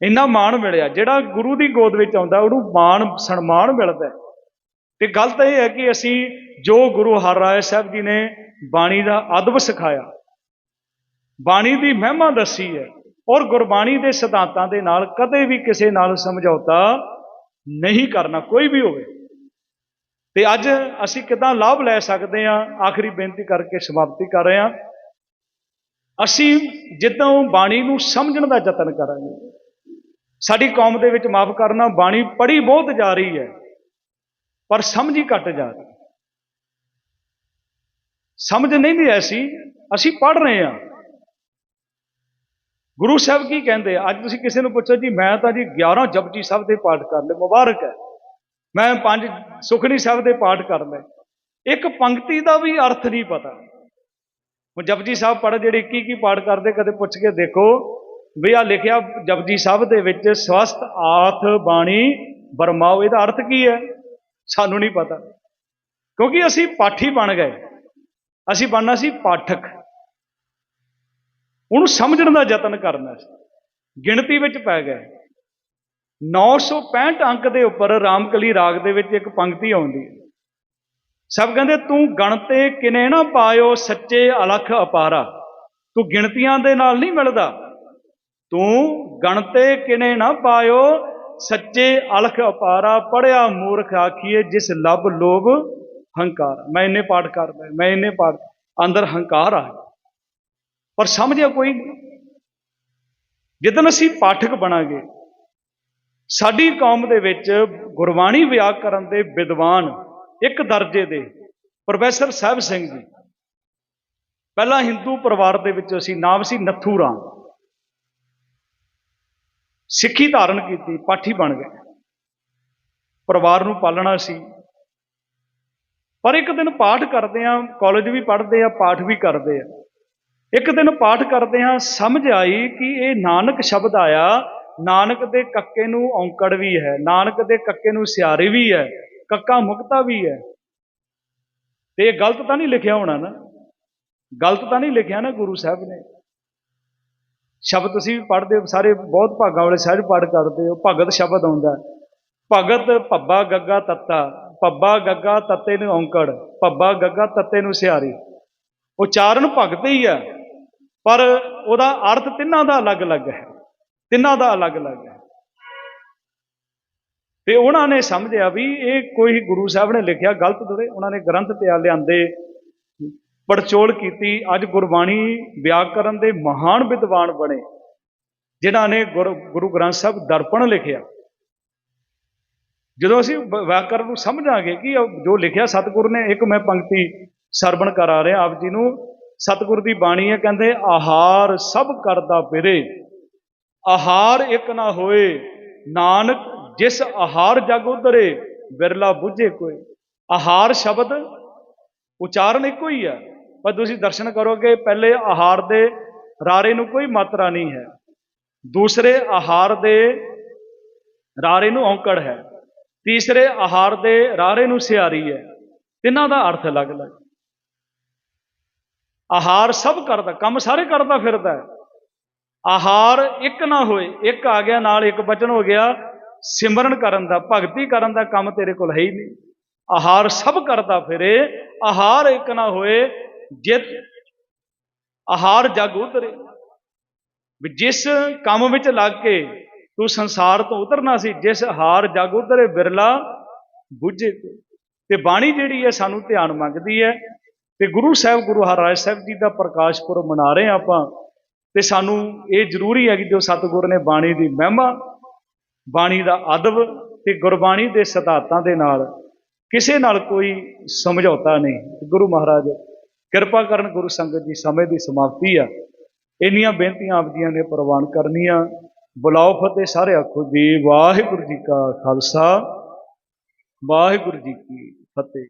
ਇੰਨਾ ਮਾਣ ਮਿਲਿਆ, ਜਿਹੜਾ ਗੁਰੂ ਦੀ ਗੋਦ ਵਿੱਚ ਆਉਂਦਾ, ਉਹਨੂੰ ਮਾਣ, ਸਨਮਾਨ ਮਿਲਦਾ ਤੇ ਗੱਲ ਤਾਂ ਇਹ ਹੈ ਕਿ ਅਸੀਂ ਜੋ ਗੁਰੂ ਹਰਿਰਾਏ ਸਾਹਿਬ ਜੀ ਨੇ ਬਾਣੀ ਦਾ ਅਦਬ ਸਿਖਾਇਆ, ਬਾਣੀ ਦੀ ਮਹਿਮਾ ਦੱਸੀ ਹੈ ਔਰ ਗੁਰਬਾਣੀ ਦੇ ਸਿਧਾਂਤਾਂ ਦੇ ਨਾਲ ਕਦੇ ਵੀ ਕਿਸੇ ਨਾਲ ਸਮਝੌਤਾ ਨਹੀਂ ਕਰਨਾ, ਕੋਈ ਵੀ ਹੋਵੇ। ਤੇ ਅੱਜ ਅਸੀਂ ਕਿਦਾਂ ਲਾਭ ਲੈ ਸਕਦੇ ਹਾਂ, ਆਖਰੀ ਬੇਨਤੀ ਕਰਕੇ ਸਮਾਪਤੀ ਕਰ ਰਹੇ ਹਾਂ। ਅਸੀਂ ਜਿੱਦਾਂ ਬਾਣੀ ਨੂੰ ਸਮਝਣ ਦਾ ਯਤਨ ਕਰਾਂਗੇ। ਸਾਡੀ ਕੌਮ ਦੇ ਵਿੱਚ ਮਾਫ ਕਰਨਾ, ਬਾਣੀ ਪੜ੍ਹੀ ਬਹੁਤ ਜਾ ਰਹੀ ਹੈ। ਪਰ ਸਮਝ ਹੀ ਘਟ ਜਾ ਰਹੀ। ਸਮਝ ਨਹੀਂ ਵੀ ਐਸੀ, ਅਸੀਂ ਪੜ੍ਹ ਰਹੇ ਹਾਂ। ਗੁਰੂ ਸਾਹਿਬ ਕੀ ਕਹਿੰਦੇ ਅੱਜ ਤੁਸੀਂ ਕਿਸੇ ਨੂੰ ਪੁੱਛੋ, ਜੀ, ਮੈਂ ਤਾਂ ਜੀ 11 ਜਪਜੀ ਸਾਹਿਬ ਦੇ ਪਾਠ ਕਰ ਲਏ, ਮੁਬਾਰਕ ਹੈ। ਮੈਂ ਪੰਜ ਸੁਖਣੀ ਸਾਹਿਬ ਦੇ ਪਾਠ ਕਰ ਲਏ। ਇੱਕ ਪੰਕਤੀ ਦਾ ਵੀ ਅਰਥ ਨਹੀਂ ਪਤਾ। ਹੁਣ ਜਪਜੀ ਸਾਹਿਬ ਪੜ੍ਹ ਜਿਹੜੇ ਕੀ ਕੀ ਪਾਠ ਕਰਦੇ, ਕਦੇ ਪੁੱਛ ਕੇ ਦੇਖੋ ਵੀ ਆ ਲਿਖਿਆ ਜਪਜੀ ਸਾਹਿਬ ਦੇ ਵਿੱਚ ਸਵਸਤ ਆਥ ਬਾਣੀ ਬਰਮਾਓ, ਇਹਦਾ ਅਰਥ ਕੀ ਹੈ? ਸਾਨੂੰ ਨਹੀਂ ਪਤਾ। ਕਿਉਂਕਿ ਅਸੀਂ ਪਾਠੀ ਬਣ ਗਏ। ਅਸੀਂ ਬਣਨਾ ਸੀ ਪਾਠਕ। ਉਹਨੂੰ ਸਮਝਣ ਦਾ ਯਤਨ ਕਰਨਾ ਸੀ। ਗਿਣਤੀ ਵਿੱਚ ਪੈ ਗਏ। 965 ਅੰਕ ਦੇ ਉੱਪਰ ਰਾਮਕਲੀ ਰਾਗ ਦੇ ਵਿੱਚ ਇੱਕ ਪੰਕਤੀ ਆਉਂਦੀ ਹੈ। ਸਭ ਕਹਿੰਦੇ, ਤੂੰ ਗਣਤੇ ਕਿਨੇ ਨਾ ਪਾਇਓ ਸੱਚੇ ਅਲਖ ਅਪਾਰਾ। ਤੂੰ ਗਿਣਤੀਆਂ ਦੇ ਨਾਲ ਨਹੀਂ ਮਿਲਦਾ। ਤੂੰ ਗਣਤੇ ਕਿਨੇ ਨਾ ਪਾਇਓ ਸੱਚੇ ਅਲਖ ਅਪਾਰਾ ਪੜਿਆ ਮੂਰਖ ਆਖੀਏ, ਜਿਸ ਲੱਭ ਲੋਭ ਹੰਕਾਰ। ਮੈਂ ਇੰਨੇ ਪਾਠ ਕਰਦਾ ਮੈਂ ਇੰਨੇ ਪਾਠ, ਅੰਦਰ ਹੰਕਾਰ ਆ ਪਰ ਸਮਝਿਆ ਕੋਈ ਨਹੀਂ। ਜਦੋਂ ਅਸੀਂ ਪਾਠਕ ਬਣਾਂਗੇ, ਸਾਡੀ ਕੌਮ ਦੇ ਵਿੱਚ ਗੁਰਬਾਣੀ ਵਿਆਕਰਨ ਦੇ ਵਿਦਵਾਨ ਇੱਕ ਦਰਜੇ ਦੇ ਪ੍ਰੋਫੈਸਰ ਸਾਹਿਬ ਸਿੰਘ ਜੀ, ਪਹਿਲਾਂ ਹਿੰਦੂ ਪਰਿਵਾਰ ਦੇ ਵਿੱਚ ਅਸੀਂ ਨਾਮ ਸੀ ਨੱਥੂ ਰਾਮ। ਸਿੱਖੀ ਧਾਰਨ ਕੀਤੀ, ਪਾਠੀ ਬਣ ਗਏ। ਪਰਿਵਾਰ ਨੂੰ ਪਾਲਣਾ ਸੀ। ਪਰ ਇੱਕ ਦਿਨ ਪਾਠ ਕਰਦੇ ਆ ਕਾਲਜ ਵੀ ਪੜ੍ਹਦੇ ਆ, ਪਾਠ ਵੀ ਕਰਦੇ ਆ। ਇੱਕ ਦਿਨ ਪਾਠ ਕਰਦੇ ਆ ਸਮਝ ਆਈ ਕਿ ਇਹ ਨਾਨਕ ਸ਼ਬਦ ਆਇਆ। ਨਾਨਕ ਦੇ ਕੱਕੇ ਨੂੰ ਔਂਕੜ ਵੀ ਹੈ, ਨਾਨਕ ਦੇ ਕੱਕੇ ਨੂੰ ਸਿਆਰੇ ਵੀ ਹੈ, ਕੱਕਾ ਮੁਕਤਾ ਵੀ ਹੈ। ਤੇ ਇਹ ਗਲਤ ਤਾਂ ਨਹੀਂ ਲਿਖਿਆ ਹੋਣਾ ਨਾ। ਗਲਤ ਤਾਂ ਨਹੀਂ ਲਿਖਿਆ ਨਾ ਗੁਰੂ ਸਾਹਿਬ ਨੇ। ਸ਼ਬਦ ਤੁਸੀਂ ਵੀ ਪੜ੍ਹਦੇ ਹੋ, ਸਾਰੇ ਬਹੁਤ ਭਾਗਾਂ ਵਾਲੇ ਸਹਿਜ ਪਾਠ ਕਰਦੇ ਹੋ। ਭਗਤ ਸ਼ਬਦ ਆਉਂਦਾ ਭਗਤ ਭੱਬਾ ਗੱਗਾ ਤੱਤਾ ਪੱਬਾ ਗੱਗਾ ਤੱਤੇ ਨੂੰ ਔਂਕੜ ਪੱਬਾ ਗੱਗਾ ਤੱਤੇ ਨੂੰ ਸਿਆਰੀ ਉਚਾਰਨ ਭਗਤ ਹੀ ਹੈ, ਪਰ ਉਹਦਾ ਅਰਥ ਤਿੰਨਾਂ ਦਾ ਅਲੱਗ-ਅਲੱਗ ਹੈ। ਤਿੰਨਾਂ ਦਾ ਅਲੱਗ-ਅਲੱਗ ਹੈ। ਤੇ ਉਹਨਾਂ ਨੇ ਸਮਝਿਆ ਵੀ ਇਹ ਕੋਈ ਗੁਰੂ ਸਾਹਿਬ ਨੇ ਲਿਖਿਆ ਗਲਤ ਥੋੜੇ ਉਹਨਾਂ ਨੇ ਗ੍ਰੰਥ ਤੇ ਆ ਲਿਆਂਦੇ। ਪੜਚੋਲ ਕੀਤੀ, ਅੱਜ ਗੁਰਬਾਣੀ ਵਿਆਕਰਨ ਦੇ ਮਹਾਨ ਵਿਦਵਾਨ ਬਣੇ, ਜਿਨ੍ਹਾਂ ਨੇ ਗੁਰ- ਗੁਰੂ ਗ੍ਰੰਥ ਸਾਹਿਬ ਦਰਪਣ ਲਿਖਿਆ। ਜਦੋਂ ਅਸੀਂ ਵਿਆਕਰਨ ਨੂੰ ਸਮਝਾਂਗੇ ਕਿ ਜੋ ਲਿਖਿਆ ਸਤਿਗੁਰ ਨੇ, ਇੱਕ ਮੈਂ ਪੰਕਤੀ ਸਰਵਣ ਕਰਾ ਰਿਹਾ ਆਪ ਜੀ ਨੂੰ, ਸਤਿਗੁਰ ਦੀ ਬਾਣੀ ਹੈ ਕਹਿੰਦੇ, ਆਹਾਰ ਸਭ ਕਰਦਾ ਫਿਰੇ, ਆਹਾਰ ਇੱਕ ਨਾ ਹੋਏ, ਨਾਨਕ ਜਿਸ ਆਹਾਰ ਜਗ ਉਧਰੇ ਬਿਰਲਾ ਬੁੱਝੇ ਕੋਈ। ਆਹਾਰ ਸ਼ਬਦ ਉਚਾਰਨ ਇੱਕੋ ਹੀ ਹੈ। ਪਰ ਤੁਸੀਂ ਦਰਸ਼ਨ ਕਰੋਗੇ, ਪਹਿਲੇ ਆਹਾਰ ਦੇ ਰਾਰੇ ਨੂੰ ਕੋਈ ਮਾਤਰਾ ਨਹੀਂ ਹੈ। ਦੂਸਰੇ ਆਹਾਰ ਦੇ ਰਾਰੇ ਨੂੰ ਔਂਕੜ ਹੈ। ਤੀਸਰੇ ਆਹਾਰ ਦੇ ਰਾਰੇ ਨੂੰ ਸਿਆਰੀ ਹੈ। ਤਿੰਨਾਂ ਦਾ ਅਰਥ ਅਲੱਗ-ਅਲੱਗ ਆਹਾਰ ਸਭ ਕਰਦਾ, ਕੰਮ ਸਾਰੇ ਕਰਦਾ ਫਿਰਦਾ ਹੈ। ਆਹਾਰ ਇੱਕ ਨਾ ਹੋਏ, ਇੱਕ ਆ ਗਿਆ, ਨਾਲ ਇੱਕ ਬਚਨ ਹੋ ਗਿਆ। ਸਿਮਰਨ ਕਰਨ ਦਾ, ਭਗਤੀ ਕਰਨ ਦਾ ਕੰਮ ਤੇਰੇ ਕੋਲ ਹੈ ਹੀ ਨਹੀਂ। ਆਹਾਰ ਸਭ ਕਰਦਾ ਫਿਰੇ, ਆਹਾਰ ਇੱਕ ਨਾ ਹੋਏ ਜਿਤ ਆਹਾਰ ਜਗ ਉਤਰੇ। ਵੀ ਜਿਸ ਕੰਮ ਵਿੱਚ ਲੱਗ ਕੇ ਤੂੰ ਸੰਸਾਰ ਤੋਂ ਉਤਰਨਾ ਸੀ, ਜਿਸ ਹਾਰ ਜਗ ਉਤਰੇ, ਬਿਰਲਾ ਬੁੱਝੇ ਤੇ। ਬਾਣੀ ਜਿਹੜੀ ਹੈ ਸਾਨੂੰ ਧਿਆਨ ਮੰਗਦੀ ਹੈ ਤੇ ਗੁਰੂ ਸਾਹਿਬ, ਗੁਰੂ ਹਰਿਰਾਜ ਸਾਹਿਬ ਜੀ ਦਾ ਪ੍ਰਕਾਸ਼ ਪੁਰਬ ਮਨਾ ਰਹੇ ਹਾਂ ਆਪਾਂ, ਤੇ ਸਾਨੂੰ ਇਹ ਜ਼ਰੂਰੀ ਹੈ ਕਿ ਜੋ ਸਤਿਗੁਰ ਨੇ ਬਾਣੀ ਦੀ ਮਹਿਮਾ, ਬਾਣੀ ਦਾ ਅਦਬ ਤੇ ਗੁਰਬਾਣੀ ਦੇ ਸਿਧਾਂਤਾਂ ਦੇ ਨਾਲ ਕਿਸੇ ਨਾਲ ਕੋਈ ਸਮਝੌਤਾ ਨਹੀਂ। ਗੁਰੂ ਮਹਾਰਾਜ ਕਿਰਪਾ ਕਰਨ ਗੁਰੂ ਸੰਗਤ ਜੀ, ਸਮੇਂ ਦੀ ਸਮਾਪਤੀ ਆ। ਇੰਨੀਆਂ ਬੇਨਤੀਆਂ ਆਪ ਜੀਆਂ ਨੇ ਪ੍ਰਵਾਨ ਕਰਨੀਆਂ। ਬੁਲਾਓ ਫਤਿਹ ਸਾਰੇ ਆਖੋ ਜੀ। ਵਾਹਿਗੁਰੂ ਜੀ ਕਾ ਖਾਲਸਾ। ਵਾਹਿਗੁਰੂ ਜੀ ਕੀ ਫਤਿਹ।